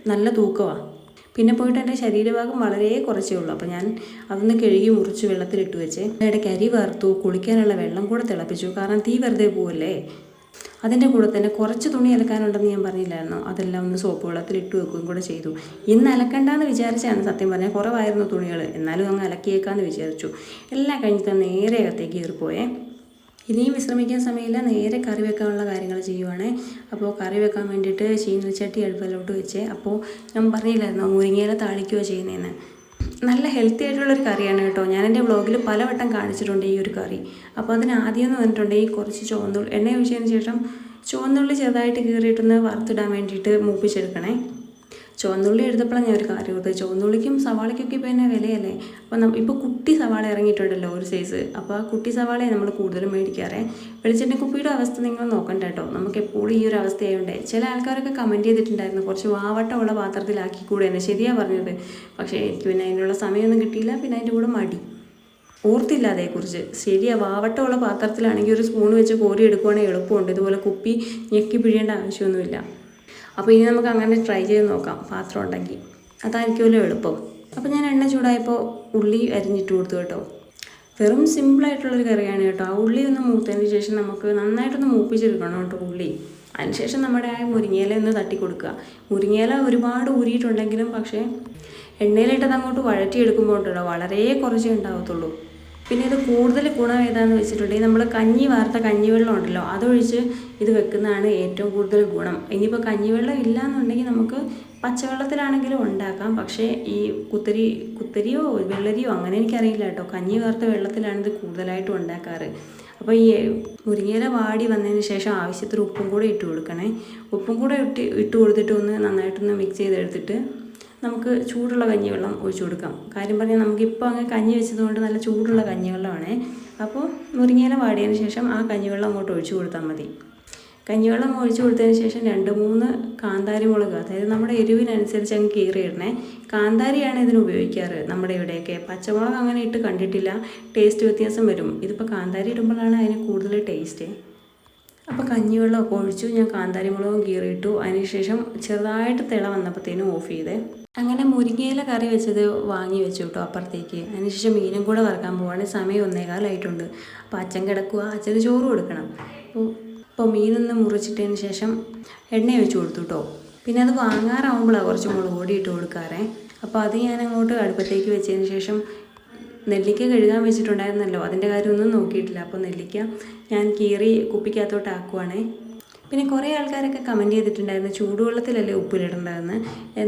നല്ല തൂക്കമാണ് പിന്നെ പോയിട്ട് എന്റെ ശരീരഭാഗം വളരെ കുറച്ചേ ഉള്ളൂ. അപ്പോൾ ഞാൻ അതൊന്ന് കഴുകി മുറിച്ച് വെള്ളത്തിലിട്ട് വെച്ച് ഇടയ്ക്ക് അരി വറുത്തു കുളിക്കാനുള്ള വെള്ളം കൂടെ തിളപ്പിച്ചു. കാരണം തീ വെറുതെ പോവല്ലേ? അതിന്റെ കൂടെ തന്നെ കുറച്ച് തുണി അലക്കാനുണ്ടെന്ന് ഞാൻ പറഞ്ഞില്ലായിരുന്നു? അതെല്ലാം ഒന്ന് സോപ്പ് വെള്ളത്തിൽ ഇട്ട് വെക്കുകയും കൂടെ ചെയ്തു. ഇന്ന് അലക്കണ്ടെന്ന് വിചാരിച്ചാണ് സത്യം പറഞ്ഞാൽ കുറവായിരുന്നു തുണികൾ. എന്നാലും അങ്ങ് അലക്കിയേക്കാന്ന് വിചാരിച്ചു. എല്ലാം കഴിഞ്ഞിട്ട് നേരെ അകത്തേക്ക് കയറിപ്പോയേ. ഇനിയും വിശ്രമിക്കാൻ സമയമില്ല. നേരെ കറി വെക്കാനുള്ള കാര്യങ്ങൾ ചെയ്യുവാണേ. അപ്പോൾ കറി വെക്കാൻ വേണ്ടിയിട്ട് ചീനച്ചട്ടി അടുപ്പിലോട്ട് വെച്ച്. അപ്പോൾ ഞാൻ പറഞ്ഞില്ലായിരുന്നോ മുരിങ്ങയില താളിക്കുകയോ ചെയ്യുന്നതെന്ന് നല്ല ഹെൽത്തി ആയിട്ടുള്ളൊരു കറിയാണ് കേട്ടോ. ഞാൻ എന്റെ ബ്ലോഗിൽ പലവട്ടം കാണിച്ചിട്ടുണ്ട് ഈ ഒരു കറി. അപ്പോൾ അതിന് ആദ്യം എന്ന് പറഞ്ഞിട്ടുണ്ടെങ്കിൽ കുറച്ച് ചുവന്നുള്ളി എണ്ണ ഒഴിച്ചതിന് ശേഷം ചുവന്നുള്ളി ചെറുതായിട്ട് കീറിയിട്ടൊന്ന് വറുത്തിടാൻ വേണ്ടിയിട്ട് മൂപ്പിച്ചെടുക്കണേ. ചുവന്നുള്ളി എടുത്തപ്പോഴാണ് ഞാൻ ഒരു കാര്യം ഓർത്തത്. ചുവന്നുള്ളിക്കും സവാളയ്ക്കൊക്കെ ഇപ്പോൾ തന്നെ വിലയല്ലേ അപ്പോൾ ഇപ്പോൾ കുട്ടി സവാള ഇറങ്ങിയിട്ടുണ്ടല്ലോ ഒരു സൈസ് അപ്പോൾ ആ കുട്ടി സവാളയെ നമ്മൾ കൂടുതലും മേടിക്കാറേ. വെളിച്ചെണ്ണ കുപ്പിയുടെ അവസ്ഥ നിങ്ങൾ നോക്കണ്ട കേട്ടോ. നമുക്ക് എപ്പോഴും ഈ ഒരു അവസ്ഥയായതുകൊണ്ട് ചില ആൾക്കാരൊക്കെ കമന്റ് ചെയ്തിട്ടുണ്ടായിരുന്നു. കുറച്ച് വാവട്ടമുള്ള പാത്രത്തിലാക്കി കൂടെ തന്നെ ശരിയാണ് പറഞ്ഞത്. പക്ഷേ എനിക്ക് പിന്നെ അതിനുള്ള സമയമൊന്നും കിട്ടിയില്ല. പിന്നെ അതിന്റെ കൂടെ മടി. ഓർത്തില്ല അതേക്കുറിച്ച്. ശരിയാ വാവട്ടമുള്ള പാത്രത്തിലാണെങ്കിൽ ഒരു സ്പൂൺ വെച്ച് കോരി എടുക്കുവാണെങ്കിൽ എളുപ്പമുണ്ട്. ഇതുപോലെ കുപ്പി ഞെക്കി പിഴിയേണ്ട ആവശ്യമൊന്നുമില്ല. അപ്പോൾ ഇനി നമുക്ക് അങ്ങനെ ട്രൈ ചെയ്ത് നോക്കാം പാത്രം ഉണ്ടെങ്കിൽ. അതായിരിക്കുമല്ലോ എളുപ്പം. അപ്പോൾ ഞാൻ എണ്ണ ചൂടായപ്പോൾ ഉള്ളി അരിഞ്ഞിട്ട് കൊടുത്തു കേട്ടോ. വെറും സിമ്പിളായിട്ടുള്ളൊരു കറിയാണ് കേട്ടോ. ആ ഉള്ളി ഒന്ന് മൂത്തതിന് ശേഷം നമുക്ക് നന്നായിട്ടൊന്ന് മൂപ്പിച്ചെടുക്കണം കേട്ടോ ഉള്ളി. അതിനുശേഷം നമ്മുടെ ആ മുരിങ്ങയില ഒന്ന് തട്ടി കൊടുക്കുക. മുരിങ്ങയില ഒരുപാട് ഊരിയിട്ടുണ്ടെങ്കിലും പക്ഷേ എണ്ണയിലിട്ടത് അങ്ങോട്ട് വഴറ്റിയെടുക്കുമ്പോൾ ഉണ്ടല്ലോ വളരെ കുറച്ചേ ഉണ്ടാവത്തുള്ളൂ. പിന്നെ ഇത് കൂടുതൽ ഗുണം ഏതാണെന്ന് വെച്ചിട്ടുണ്ടെങ്കിൽ നമ്മൾ കഞ്ഞി വാർത്ത കഞ്ഞിവെള്ളം ഉണ്ടല്ലോ അതൊഴിച്ച് ഇത് വെക്കുന്നതാണ് ഏറ്റവും കൂടുതൽ ഗുണം. ഇനിയിപ്പോൾ കഞ്ഞിവെള്ളം ഇല്ല എന്നുണ്ടെങ്കിൽ നമുക്ക് പച്ചവെള്ളത്തിലാണെങ്കിലും ഉണ്ടാക്കാം. പക്ഷേ ഈ കുത്തരി കുത്തരിയോ വെള്ളരിയോ അങ്ങനെ എനിക്കറിയില്ല കേട്ടോ. കഞ്ഞി വാർത്ത വെള്ളത്തിലാണ് ഇത് കൂടുതലായിട്ടും ഉണ്ടാക്കാറ്. അപ്പോൾ ഈ മുരിങ്ങയില വാടി വന്നതിന് ശേഷം ആവശ്യത്തിന് ഉപ്പും കൂടെ ഇട്ട് കൊടുക്കണേ. ഉപ്പും കൂടെ ഇട്ട് ഇട്ട് കൊടുത്തിട്ട് ഒന്ന് നന്നായിട്ടൊന്ന് മിക്സ് ചെയ്തെടുത്തിട്ട് നമുക്ക് ചൂടുള്ള കഞ്ഞിവെള്ളം ഒഴിച്ചു കൊടുക്കാം. കാര്യം പറഞ്ഞാൽ നമുക്കിപ്പോൾ അങ്ങ് കഞ്ഞി വെച്ചതുകൊണ്ട് നല്ല ചൂടുള്ള കഞ്ഞിവെള്ളമാണ്. അപ്പോൾ മുരിങ്ങയില വാടിയതിന് ശേഷം ആ കഞ്ഞിവെള്ളം അങ്ങോട്ട് ഒഴിച്ചു കൊടുത്താൽ മതി. കഞ്ഞിവെള്ളം ഒഴിച്ചു കൊടുത്തതിന് ശേഷം രണ്ട് മൂന്ന് കാന്താരി മുളക് അതായത് നമ്മുടെ എരിവിനനുസരിച്ച് അങ്ങ് കീറിയിടണേ. കാന്താരിയാണ് ഇതിന് ഉപയോഗിക്കാറ് നമ്മുടെ ഇവിടെയൊക്കെ. പച്ചമുളക് അങ്ങനെ ഇട്ട് കണ്ടിട്ടില്ല. ടേസ്റ്റ് വ്യത്യാസം വരും. ഇതിപ്പോൾ കാന്താരി ഇടുമ്പോഴാണ് അതിന് കൂടുതൽ ടേസ്റ്റ്. അപ്പോൾ കഞ്ഞിവെള്ളമൊക്കെ ഒഴിച്ചു. ഞാൻ കാന്താരി മുളകും കീറിയിട്ടു. അതിനുശേഷം ചെറുതായിട്ട് തിള വന്നപ്പോഴത്തേനും ഓഫ് ചെയ്തേ. അങ്ങനെ മുരിങ്ങയില കറി വെച്ചത് വാങ്ങി വെച്ചു കേട്ടോ അപ്പുറത്തേക്ക്. അതിനുശേഷം മീനും കൂടെ വറക്കാൻ പോവാണ്. സമയം ഒന്നേകാലായിട്ടുണ്ട്. അപ്പോൾ അച്ഛൻ കിടക്കുക അച്ഛന് ചോറ് കൊടുക്കണം. അപ്പോൾ അപ്പോൾ മീനൊന്ന് മുറിച്ചിട്ടതിന് ശേഷം എണ്ണ വെച്ച് കൊടുത്തു കേട്ടോ പിന്നെ അത് വാങ്ങാറാവുമ്പോഴാണ് കുറച്ച് മുളക് പൊടി ഇട്ട് കൊടുക്കാറേ. അപ്പോൾ അത് ഞാൻ അങ്ങോട്ട് അടുപ്പത്തേക്ക് വെച്ചതിന് ശേഷം നെല്ലിക്ക കഴുകാൻ വെച്ചിട്ടുണ്ടായിരുന്നല്ലോ. അതിന്റെ കാര്യമൊന്നും നോക്കിയിട്ടില്ല. അപ്പോൾ നെല്ലിക്ക ഞാൻ കീറി കുപ്പിക്കകത്തോട്ട് ആക്കുവാണേ. പിന്നെ കുറേ ആൾക്കാരൊക്കെ കമന്റ് ചെയ്തിട്ടുണ്ടായിരുന്നു ചൂടുവെള്ളത്തിലല്ലേ ഉപ്പിലിടേണ്ടതെന്ന്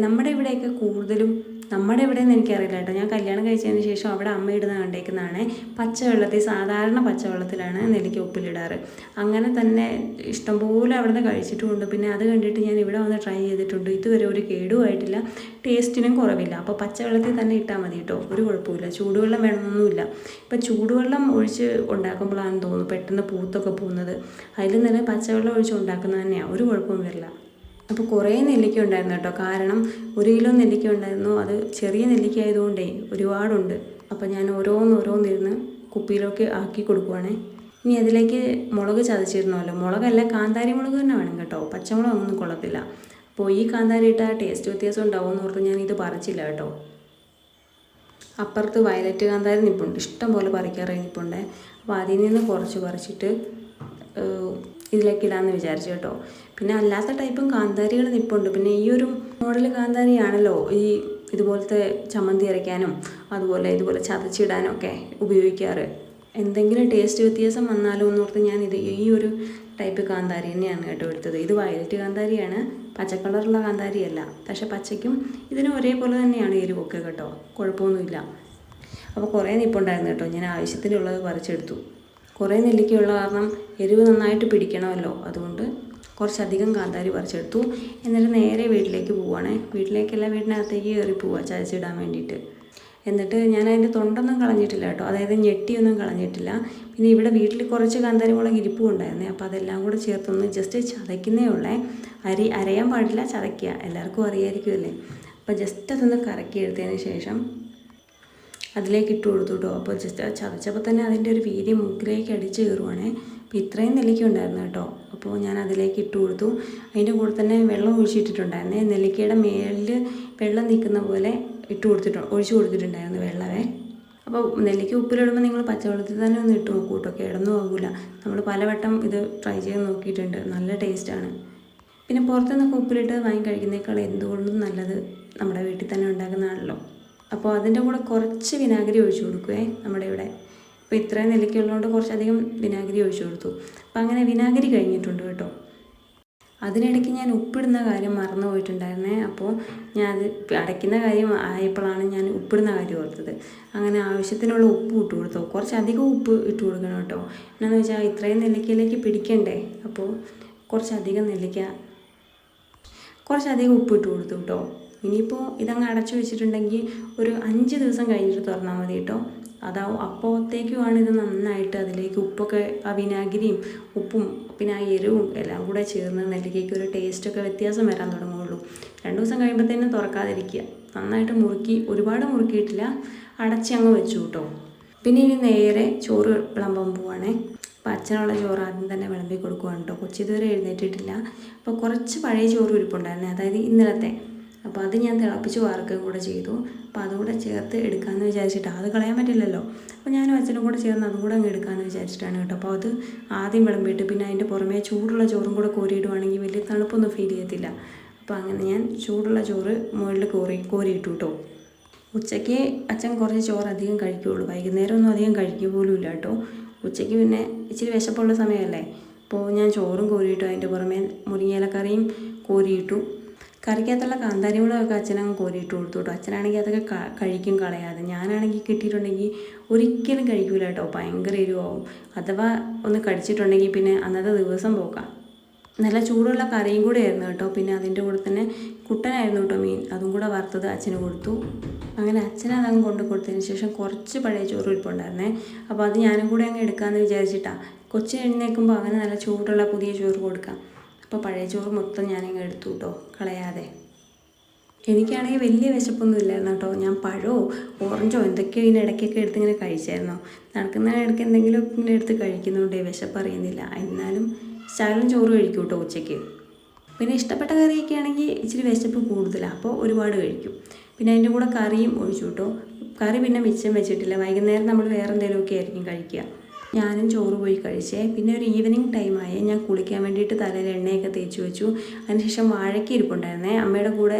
നമ്മുടെ ഇവിടെയൊക്കെ കൂടുതലും നമ്മുടെ ഇവിടെ നിന്ന് എനിക്കറിയില്ല കേട്ടോ. ഞാൻ കല്യാണം കഴിച്ചതിന് ശേഷം അവിടെ അമ്മ ഇടുന്ന കണ്ടേക്കുന്നതാണ്. പച്ചവെള്ളത്തിൽ സാധാരണ പച്ചവെള്ളത്തിലാണ് നെല്ലിക്ക ഉപ്പിലിടാറ്. അങ്ങനെ തന്നെ ഇഷ്ടംപോലെ അവിടെ നിന്ന് കഴിച്ചിട്ടുമുണ്ട്. പിന്നെ അത് കണ്ടിട്ട് ഞാൻ ഇവിടെ വന്ന് ട്രൈ ചെയ്തിട്ടുണ്ട്. ഇതുവരെ ഒരു കേടുമായിട്ടില്ല ടേസ്റ്റിനും കുറവില്ല. അപ്പോൾ പച്ചവെള്ളത്തിൽ തന്നെ ഇട്ടാൽ മതി കേട്ടോ. ഒരു കുഴപ്പമില്ല ചൂടുവെള്ളം വേണമെന്നൊന്നുമില്ല. ഇപ്പം ചൂടുവെള്ളം ഒഴിച്ച് ഉണ്ടാക്കുമ്പോഴാണെന്ന് തോന്നുന്നു. പെട്ടെന്ന് പൂത്തൊക്കെ പോകുന്നത് അതിൽ തന്നെ പച്ചവെള്ളം ഒഴിച്ച് ഉണ്ടാക്കുന്നത് തന്നെയാണ് ഒരു കുഴപ്പവും വരില്ല. അപ്പോൾ കുറേ നെല്ലിക്ക ഉണ്ടായിരുന്നു കേട്ടോ. കാരണം ഒരു കിലോ നെല്ലിക്ക ഉണ്ടായിരുന്നു. അത് ചെറിയ നെല്ലിക്ക ആയതുകൊണ്ടേ ഒരുപാടുണ്ട്. അപ്പോൾ ഞാൻ ഓരോന്ന് ഓരോന്നോരോന്നിരുന്ന് കുപ്പിയിലൊക്കെ ആക്കി കൊടുക്കുവാണേ. ഇനി അതിലേക്ക് മുളക് ചതച്ചിരുന്നല്ലോ. മുളകല്ല കാന്താരി മുളക് തന്നെ വേണം കേട്ടോ. പച്ചമുളക് ഒന്നും കൊള്ളത്തില്ല. അപ്പോൾ ഈ കാന്താരി ഇട്ടാൽ ടേസ്റ്റ് വ്യത്യാസം ഉണ്ടാവും എന്ന് ഓർത്ത് ഞാൻ ഇത് പറിച്ചില്ല കേട്ടോ. അപ്പുറത്ത് വയലറ്റ് കാന്താരി നിപ്പുണ്ട്. ഇഷ്ടം പോലെ പറിക്കാറായി നിപ്പുണ്ടേ. അപ്പോൾ അതിൽ നിന്ന് കുറച്ച് പറിച്ചിട്ട് ഇതിലേക്ക് ഇടാമെന്ന് വിചാരിച്ചു കേട്ടോ. പിന്നെ അല്ലാത്ത ടൈപ്പും കാന്താരികൾ നിപ്പുണ്ട് പിന്നെ ഈ ഒരു മോഡൽ കാന്താരിയാണല്ലോ ഈ ഇതുപോലത്തെ ചമ്മന്തി അരയ്ക്കാനും അതുപോലെ ഇതുപോലെ ചതച്ചിടാനും ഒക്കെ ഉപയോഗിക്കാറ്. എന്തെങ്കിലും ടേസ്റ്റ് വ്യത്യാസം വന്നാലോ എന്നോർത്ത് ഞാൻ ഇത് ഈ ഒരു ടൈപ്പ് കാന്താരി തന്നെയാണ് കേട്ടോ എടുത്തത്. ഇത് വയലറ്റ് കാന്താരിയാണ്. പച്ച കളറുള്ള കാന്താരിയല്ല. പക്ഷേ പച്ചയ്ക്കും ഇതിനും ഒരേപോലെ തന്നെയാണ് എരിവൊക്കെ കേട്ടോ. കുഴപ്പമൊന്നുമില്ല. അപ്പോൾ കുറേ നിപ്പുണ്ടായിരുന്നു കേട്ടോ. ഞാൻ ആവശ്യത്തിനുള്ളത് പറിച്ചെടുത്തു. കുറേ നെല്ലിക്കയുള്ള കാരണം എരിവ് നന്നായിട്ട് പിടിക്കണമല്ലോ. അതുകൊണ്ട് കുറച്ചധികം കാന്താരി പറിച്ചെടുത്തു. എന്നിട്ട് നേരെ വീട്ടിലേക്ക് പോവുകയാണേ. വീട്ടിലേക്കല്ല വീടിനകത്തേക്ക് കയറി പോവുക ചതച്ചിടാൻ വേണ്ടിയിട്ട്. എന്നിട്ട് ഞാൻ അതിന്റെ തൊണ്ടൊന്നും കളഞ്ഞിട്ടില്ല കേട്ടോ. അതായത് ഞെട്ടിയൊന്നും കളഞ്ഞിട്ടില്ല. പിന്നെ ഇവിടെ വീട്ടിൽ കുറച്ച് കാന്താരി മുളക് ഇരിപ്പും ഉണ്ടായിരുന്നേ. അപ്പോൾ അതെല്ലാം കൂടെ ചേർത്തൊന്ന് ജസ്റ്റ് ചതയ്ക്കുന്നേ ഉള്ളേ. അരി അരയാൻ പാടില്ല ചതയ്ക്കുക. എല്ലാവർക്കും അറിയായിരിക്കുമല്ലേ? അപ്പോൾ ജസ്റ്റ് അതൊന്ന് കറക്കി എടുത്തതിന് ശേഷം അതിലേക്ക് ഇട്ട് കൊടുത്തു കേട്ടോ അപ്പോൾ ജസ്റ്റ് ചതച്ചപ്പോൾ തന്നെ അതിന്റെ ഒരു വീതി മൂക്കിലേക്ക് അടിച്ച് കയറുവാണേ. അപ്പോൾ ഇത്രയും നെല്ലിക്കുണ്ടായിരുന്നു കേട്ടോ. അപ്പോൾ ഞാൻ അതിലേക്ക് ഇട്ട് കൊടുത്തു. അതിന്റെ കൂടെ തന്നെ വെള്ളം ഒഴിച്ചിട്ടിട്ടുണ്ടായിരുന്നേ. നെല്ലിക്കയുടെ മേളിൽ വെള്ളം നിൽക്കുന്ന പോലെ ഇട്ട് കൊടുത്തിട്ട് ഒഴിച്ചു കൊടുത്തിട്ടുണ്ടായിരുന്നു വെള്ളമേ. അപ്പോൾ നെല്ലിക്ക ഉപ്പിലിടുമ്പോൾ നിങ്ങൾ പച്ചവെള്ളത്തിൽ തന്നെ ഒന്ന് ഇട്ട് നോക്കൂ കേട്ടോ. കേടൊന്നും ആകില്ല നമ്മൾ പലവട്ടം ഇത് ട്രൈ ചെയ്ത് നോക്കിയിട്ടുണ്ട്. നല്ല ടേസ്റ്റാണ് പിന്നെ പുറത്തുനിന്നൊക്കെ ഉപ്പിലിട്ട് വാങ്ങി കഴിക്കുന്നേക്കാൾ എന്തുകൊണ്ടും നല്ലത് നമ്മുടെ വീട്ടിൽ തന്നെ ഉണ്ടാക്കുന്നതാണല്ലോ. അപ്പോൾ അതിന്റെ കൂടെ കുറച്ച് വിനാഗിരി ഒഴിച്ചു കൊടുക്കുവേ നമ്മുടെ ഇവിടെ. ഇപ്പോൾ ഇത്രയും നിലയ്ക്കുള്ളതുകൊണ്ട് കുറച്ചധികം വിനാഗിരി ഒഴിച്ചു കൊടുത്തു. അപ്പോൾ അങ്ങനെ വിനാഗിരി കഴിഞ്ഞിട്ടുണ്ട് കേട്ടോ. അതിനിടയ്ക്ക് ഞാൻ ഉപ്പിടുന്ന കാര്യം മറന്നു പോയിട്ടുണ്ടായിരുന്നേ. അപ്പോൾ ഞാൻ അത് അടയ്ക്കുന്ന കാര്യം ആയപ്പോഴാണ് ഞാൻ ഉപ്പിടുന്ന കാര്യം ഓർത്തത്. അങ്ങനെ ആവശ്യത്തിനുള്ള ഉപ്പ് ഇട്ട് കൊടുത്തു. കുറച്ചധികം ഉപ്പ് ഇട്ട് കൊടുക്കണം കേട്ടോ. എന്നാന്ന് വെച്ചാൽ ഇത്രയും നെല്ലിക്കയിലേക്ക് പിടിക്കണ്ടേ? അപ്പോൾ കുറച്ചധികം നെല്ലിക്ക കുറച്ചധികം ഉപ്പ് ഇട്ട് കൊടുത്തു കേട്ടോ. ഇനിയിപ്പോൾ ഇതങ്ങ് അടച്ചു വെച്ചിട്ടുണ്ടെങ്കിൽ ഒരു അഞ്ച് ദിവസം കഴിഞ്ഞിട്ട് തുറന്നാൽ മതി കേട്ടോ. അതാവും അപ്പോഴത്തേക്കുമാണ് ഇത് നന്നായിട്ട് അതിലേക്ക് ഉപ്പൊക്കെ ആ വിനാഗിരിയും ഉപ്പും പിന്നെ ആ എരിവും എല്ലാം കൂടെ ചേർന്ന് നെല്ലിക്കയ്ക്ക് ഒരു ടേസ്റ്റൊക്കെ വ്യത്യാസം വരാൻ തുടങ്ങുള്ളൂ രണ്ട് ദിവസം കഴിയുമ്പോഴത്തേനും തുറക്കാതിരിക്കുക. നന്നായിട്ട് മുറുക്കി ഒരുപാട് മുറുക്കിയിട്ടില്ല. അടച്ചങ്ങ് വെച്ചു കേട്ടോ. പിന്നെ ഇനി നേരെ ചോറ് വിളമ്പാൻ പോവാണേ. അപ്പോൾ അച്ഛനുള്ള ചോറ് ആദ്യം തന്നെ വിളമ്പി കൊടുക്കുവാണ് കേട്ടോ. കൊച്ചിതുവരെ എഴുന്നേറ്റിട്ടില്ല. അപ്പോൾ കുറച്ച് പഴയ ചോറ് ഉരുപ്പുണ്ടായിരുന്നേ. അതായത് ഇന്നലത്തെ. അപ്പോൾ അത് ഞാൻ തിളപ്പിച്ച് വാർക്കുകയും കൂടെ ചെയ്തു. അപ്പോൾ അതുകൂടെ ചേർത്ത് എടുക്കാമെന്ന് വിചാരിച്ചിട്ട് അത് കളയാൻ പറ്റില്ലല്ലോ. അപ്പോൾ ഞാനും അച്ഛനും കൂടെ ചേർന്ന് അതും കൂടെ അങ്ങ് എടുക്കാമെന്ന് വിചാരിച്ചിട്ടാണ് കേട്ടോ. അപ്പോൾ അത് ആദ്യം വിളമ്പിയിട്ട് പിന്നെ അതിന്റെ പുറമേ ചൂടുള്ള ചോറും കൂടെ കോരിയിടുവാണെങ്കിൽ വലിയ തണുപ്പൊന്നും ഫീൽ ചെയ്യത്തില്ല. അപ്പോൾ അങ്ങനെ ഞാൻ ചൂടുള്ള ചോറ് മുകളിൽ കോരി കോരിയിട്ടു കേട്ടോ. ഉച്ചയ്ക്ക് അച്ഛൻ കുറച്ച് ചോറ് അധികം കഴിക്കുകയുള്ളൂ. വൈകുന്നേരം ഒന്നും അധികം കഴിക്കുക പോലും ഇല്ല കേട്ടോ. ഉച്ചയ്ക്ക് പിന്നെ ഇച്ചിരി വിശപ്പുള്ള സമയമല്ലേ? അപ്പോൾ ഞാൻ ചോറും കോരിയിട്ടു അതിന്റെ പുറമേ മുരിങ്ങയിലക്കറിയും കോരിയിട്ടു. കറിക്കകത്തുള്ള കാന്താരി മുളകൊക്കെ അച്ഛനങ്ങ് കോരിയിട്ട് കൊടുത്തു കേട്ടോ അച്ഛനാണെങ്കിൽ അതൊക്കെ കഴിക്കും കളയാതെ. ഞാനാണെങ്കിൽ കിട്ടിയിട്ടുണ്ടെങ്കിൽ ഒരിക്കലും കഴിക്കൂല കേട്ടോ. ഭയങ്കര എരിവാവും. അഥവാ ഒന്ന് കടിച്ചിട്ടുണ്ടെങ്കിൽ പിന്നെ അന്നത്തെ ദിവസം പോക്കാം. നല്ല ചൂടുള്ള കറിയും കൂടെ ആയിരുന്നു കേട്ടോ. പിന്നെ അതിന്റെ കൂടെ തന്നെ കുട്ടനായിരുന്നു കേട്ടോ മീൻ അതും കൂടെ വറുത്തത് അച്ഛന് കൊടുത്തു. അങ്ങനെ അച്ഛന് അതങ്ങ് കൊണ്ട് കൊടുത്തതിന് ശേഷം കുറച്ച് പഴയ ചോറ് ഇരിപ്പുണ്ടായിരുന്നേ. അപ്പോൾ അത് ഞാനും കൂടെ അങ്ങ് എടുക്കാമെന്ന് വിചാരിച്ചിട്ടാണ് കൊച്ചു എഴുന്നേൽക്കുമ്പോൾ അവന് നല്ല ചൂടുള്ള പുതിയ ചോറ് കൊടുക്കാം. അപ്പോൾ പഴയ ചോറ് മൊത്തം ഞാനങ്ങ് എടുത്തു കേട്ടോ കളയാതെ. എനിക്കാണെങ്കിൽ വലിയ വിശപ്പൊന്നും ഇല്ലായിരുന്നു കേട്ടോ ഞാൻ പഴമോ ഓറഞ്ചോ എന്തൊക്കെയോ ഇതിനിടയ്ക്കൊക്കെ എടുത്ത് ഇങ്ങനെ കഴിച്ചായിരുന്നു. നടക്കുന്നതിനിടയ്ക്ക് എന്തെങ്കിലും ഇങ്ങനെ എടുത്ത് കഴിക്കുന്നുണ്ടേ വിശപ്പ് അറിയുന്നില്ല. എന്നാലും ശകലം ചോറ് കഴിക്കും കേട്ടോ ഉച്ചയ്ക്ക്. പിന്നെ ഇഷ്ടപ്പെട്ട കറിയൊക്കെ ആണെങ്കിൽ ഇച്ചിരി വിശപ്പ് കൂടുതലാണ് അപ്പോൾ ഒരുപാട് കഴിക്കും. പിന്നെ അതിന്റെ കൂടെ കറിയും ഒഴിച്ചു കേട്ടോ കറി പിന്നെ മിച്ചം വെച്ചിട്ടില്ല. വൈകുന്നേരം നമ്മൾ വേറെ എന്തെങ്കിലുമൊക്കെ ആയിരിക്കും കഴിക്കുക. ഞാനും ചോറ് പോയി കഴിച്ചേ. പിന്നെ ഒരു ഈവനിങ് ടൈമായി ഞാൻ കുളിക്കാൻ വേണ്ടിയിട്ട് തലയിൽ എണ്ണയൊക്കെ തേച്ച് വെച്ചു. അതിനുശേഷം വാഴയ്ക്ക ഇരിപ്പുണ്ടായിരുന്നേ. അമ്മയുടെ കൂടെ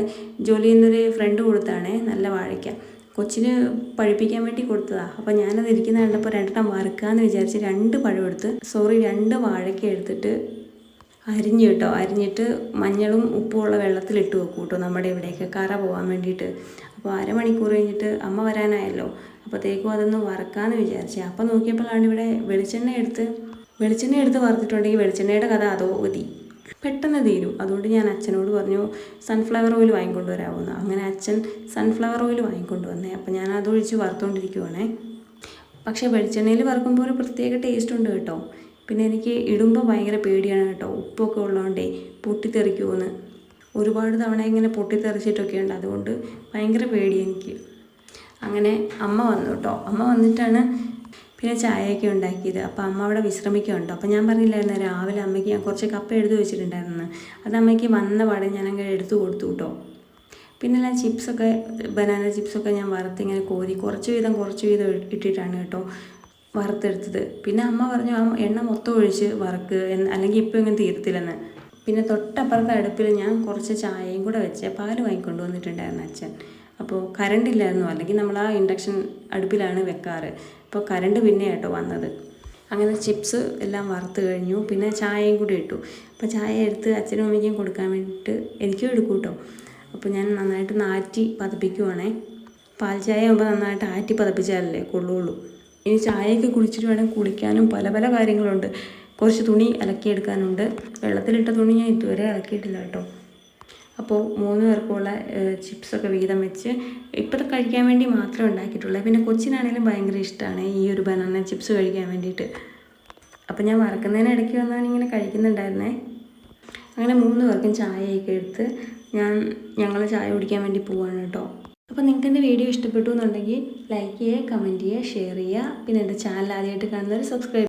ജോലി ചെയ്യുന്നൊരു ഫ്രണ്ട് കൊടുത്താണേ. നല്ല വാഴയ്ക്ക. കൊച്ചിന് പഴുപ്പിക്കാൻ വേണ്ടി കൊടുത്തതാ. അപ്പോൾ ഞാനത് ഇരിക്കുന്ന കണ്ടപ്പോൾ രണ്ടെണ്ണം വറുക്കാമെന്ന് വിചാരിച്ച് രണ്ട് പഴം എടുത്ത് സോറി രണ്ട് വാഴയ്ക്ക എടുത്തിട്ട് അരിഞ്ഞു കേട്ടോ. അരിഞ്ഞിട്ട് മഞ്ഞളും ഉപ്പും ഉള്ള വെള്ളത്തിലിട്ട് വെക്കും കേട്ടോ നമ്മുടെ ഇവിടെയൊക്കെ. കറ പോകാൻ വേണ്ടിയിട്ട്. അപ്പോൾ അരമണിക്കൂർ കഴിഞ്ഞിട്ട് അമ്മ വരാനായല്ലോ. അപ്പോഴത്തേക്കും അതൊന്ന് വറക്കാമെന്ന് വിചാരിച്ചു. അപ്പോൾ നോക്കിയപ്പോഴാണ് ഇവിടെ വെളിച്ചെണ്ണ എടുത്ത് വെളിച്ചെണ്ണ എടുത്ത് വറുത്തിട്ടുണ്ടെങ്കിൽ വെളിച്ചെണ്ണയുടെ കഥ അതോ ഒതി പെട്ടെന്ന് തീരും. അതുകൊണ്ട് ഞാൻ അച്ഛനോട് പറഞ്ഞു സൺഫ്ലവർ ഓയിൽ വാങ്ങിക്കൊണ്ട് വരാമെന്ന് അങ്ങനെ അച്ഛൻ സൺഫ്ലവർ ഓയിൽ വാങ്ങിക്കൊണ്ട് വന്നേ അപ്പോൾ ഞാൻ അതൊഴിച്ച് വറുത്തുകൊണ്ടിരിക്കുവാണേ പക്ഷേ വെളിച്ചെണ്ണയിൽ വറുക്കുമ്പോൾ ഒരു പ്രത്യേക ടേസ്റ്റ് ഉണ്ട് കേട്ടോ. പിന്നെ എനിക്ക് ഇടുമ്പോൾ ഭയങ്കര പേടിയാണ് കേട്ടോ. ഉപ്പൊക്കെ ഉള്ളതുകൊണ്ടേ പൊട്ടിത്തെറിക്കുമെന്ന് ഒരുപാട് തവണ ഇങ്ങനെ പൊട്ടിത്തെറിച്ചിട്ടൊക്കെയുണ്ട്. അതുകൊണ്ട് ഭയങ്കര പേടി എനിക്ക്. അങ്ങനെ അമ്മ വന്നു കേട്ടോ അമ്മ വന്നിട്ടാണ് പിന്നെ ചായയൊക്കെ ഉണ്ടാക്കിയത്. അപ്പോൾ അമ്മ അവിടെ വിശ്രമിക്കുന്നുണ്ടോ. അപ്പോൾ ഞാൻ പറഞ്ഞില്ലായിരുന്നു രാവിലെ അമ്മയ്ക്ക് ഞാൻ കുറച്ച് കപ്പ എടുത്ത് വെച്ചിട്ടുണ്ടായിരുന്നു. അത് അമ്മയ്ക്ക് വന്ന പാടെ ഞാൻ അങ്ങനെ എടുത്തു കൊടുത്തു കേട്ടോ പിന്നെ എല്ലാം ചിപ്സൊക്കെ ബനാന ചിപ്സൊക്കെ ഞാൻ വറുത്തിങ്ങനെ കോരി കുറച്ച് വീതം കുറച്ച് വീതം ഇട്ടിട്ടാണ് കേട്ടോ വറുത്തെടുത്തത്. പിന്നെ അമ്മ പറഞ്ഞു ആ എണ്ണ മൊത്തം ഒഴിച്ച് വറുക്ക് അല്ലെങ്കിൽ ഇപ്പം ഇങ്ങനെ തീർത്തില്ലെന്ന് പിന്നെ തൊട്ടപ്പുറത്തെ അടുപ്പിൽ ഞാൻ കുറച്ച് ചായയും കൂടെ വെച്ച് പാൽ വാങ്ങിക്കൊണ്ട് വന്നിട്ടുണ്ടായിരുന്നു അച്ഛൻ. അപ്പോൾ കറണ്ട് ഇല്ലായിരുന്നു. അല്ലെങ്കിൽ നമ്മൾ ആ ഇൻഡക്ഷൻ അടുപ്പിലാണ് വെക്കാറ്. അപ്പോൾ കറണ്ട് പിന്നെ കേട്ടോ വന്നത്. അങ്ങനെ ചിപ്സ് എല്ലാം വറുത്ത് കഴിഞ്ഞു. പിന്നെ ചായയും കൂടി ഇട്ടു. അപ്പോൾ ചായ എടുത്ത് അച്ഛനും അമ്മയ്ക്കും കൊടുക്കാൻ വേണ്ടിയിട്ട് എനിക്കും എടുക്കും കേട്ടോ അപ്പോൾ ഞാൻ നന്നായിട്ട് നാറ്റി പതപ്പിക്കുവാണേ. പാൽ ചായ ആകുമ്പോൾ നന്നായിട്ട് ആറ്റി പതപ്പിച്ചാലല്ലേ കൊള്ളുള്ളൂ. ഇനി ചായയൊക്കെ കുടിച്ചിട്ട് വേണം കുളിക്കാനും പല പല കാര്യങ്ങളുണ്ട്. കുറച്ച് തുണി അലക്കിയെടുക്കാനുണ്ട്. വെള്ളത്തിലിട്ട തുണി ഞാൻ ഇതുവരെ അലക്കിയിട്ടില്ല കേട്ടോ അപ്പോൾ മൂന്ന് പേർക്കുള്ള ചിപ്സൊക്കെ വീതം വെച്ച് ഇപ്പോഴത്തെ കഴിക്കാൻ വേണ്ടി മാത്രമേ ഉണ്ടാക്കിയിട്ടുള്ളൂ. പിന്നെ കൊച്ചിനാണെങ്കിലും ഭയങ്കര ഇഷ്ടമാണ് ഈ ഒരു ബനാന ചിപ്സ് കഴിക്കാൻ വേണ്ടിയിട്ട്. അപ്പോൾ ഞാൻ വറക്കുന്നതിന് ഇടയ്ക്ക് വന്നാണ് ഇങ്ങനെ കഴിക്കുന്നുണ്ടായിരുന്നേ. അങ്ങനെ മൂന്ന് പേർക്കും ചായയൊക്കെ എടുത്ത് ഞാൻ ഞങ്ങൾ ചായ കുടിക്കാൻ വേണ്ടി പോവാണ് കേട്ടോ. അപ്പോൾ നിങ്ങൾക്ക് എന്റെ വീഡിയോ ഇഷ്ടപ്പെട്ടു എന്നുണ്ടെങ്കിൽ ലൈക്ക് ചെയ്യുക കമന്റ് ചെയ്യുക ഷെയർ ചെയ്യുക. പിന്നെ എന്റെ ചാനൽ ആദ്യമായിട്ട് കാണുന്നവർ സബ്സ്ക്രൈബ്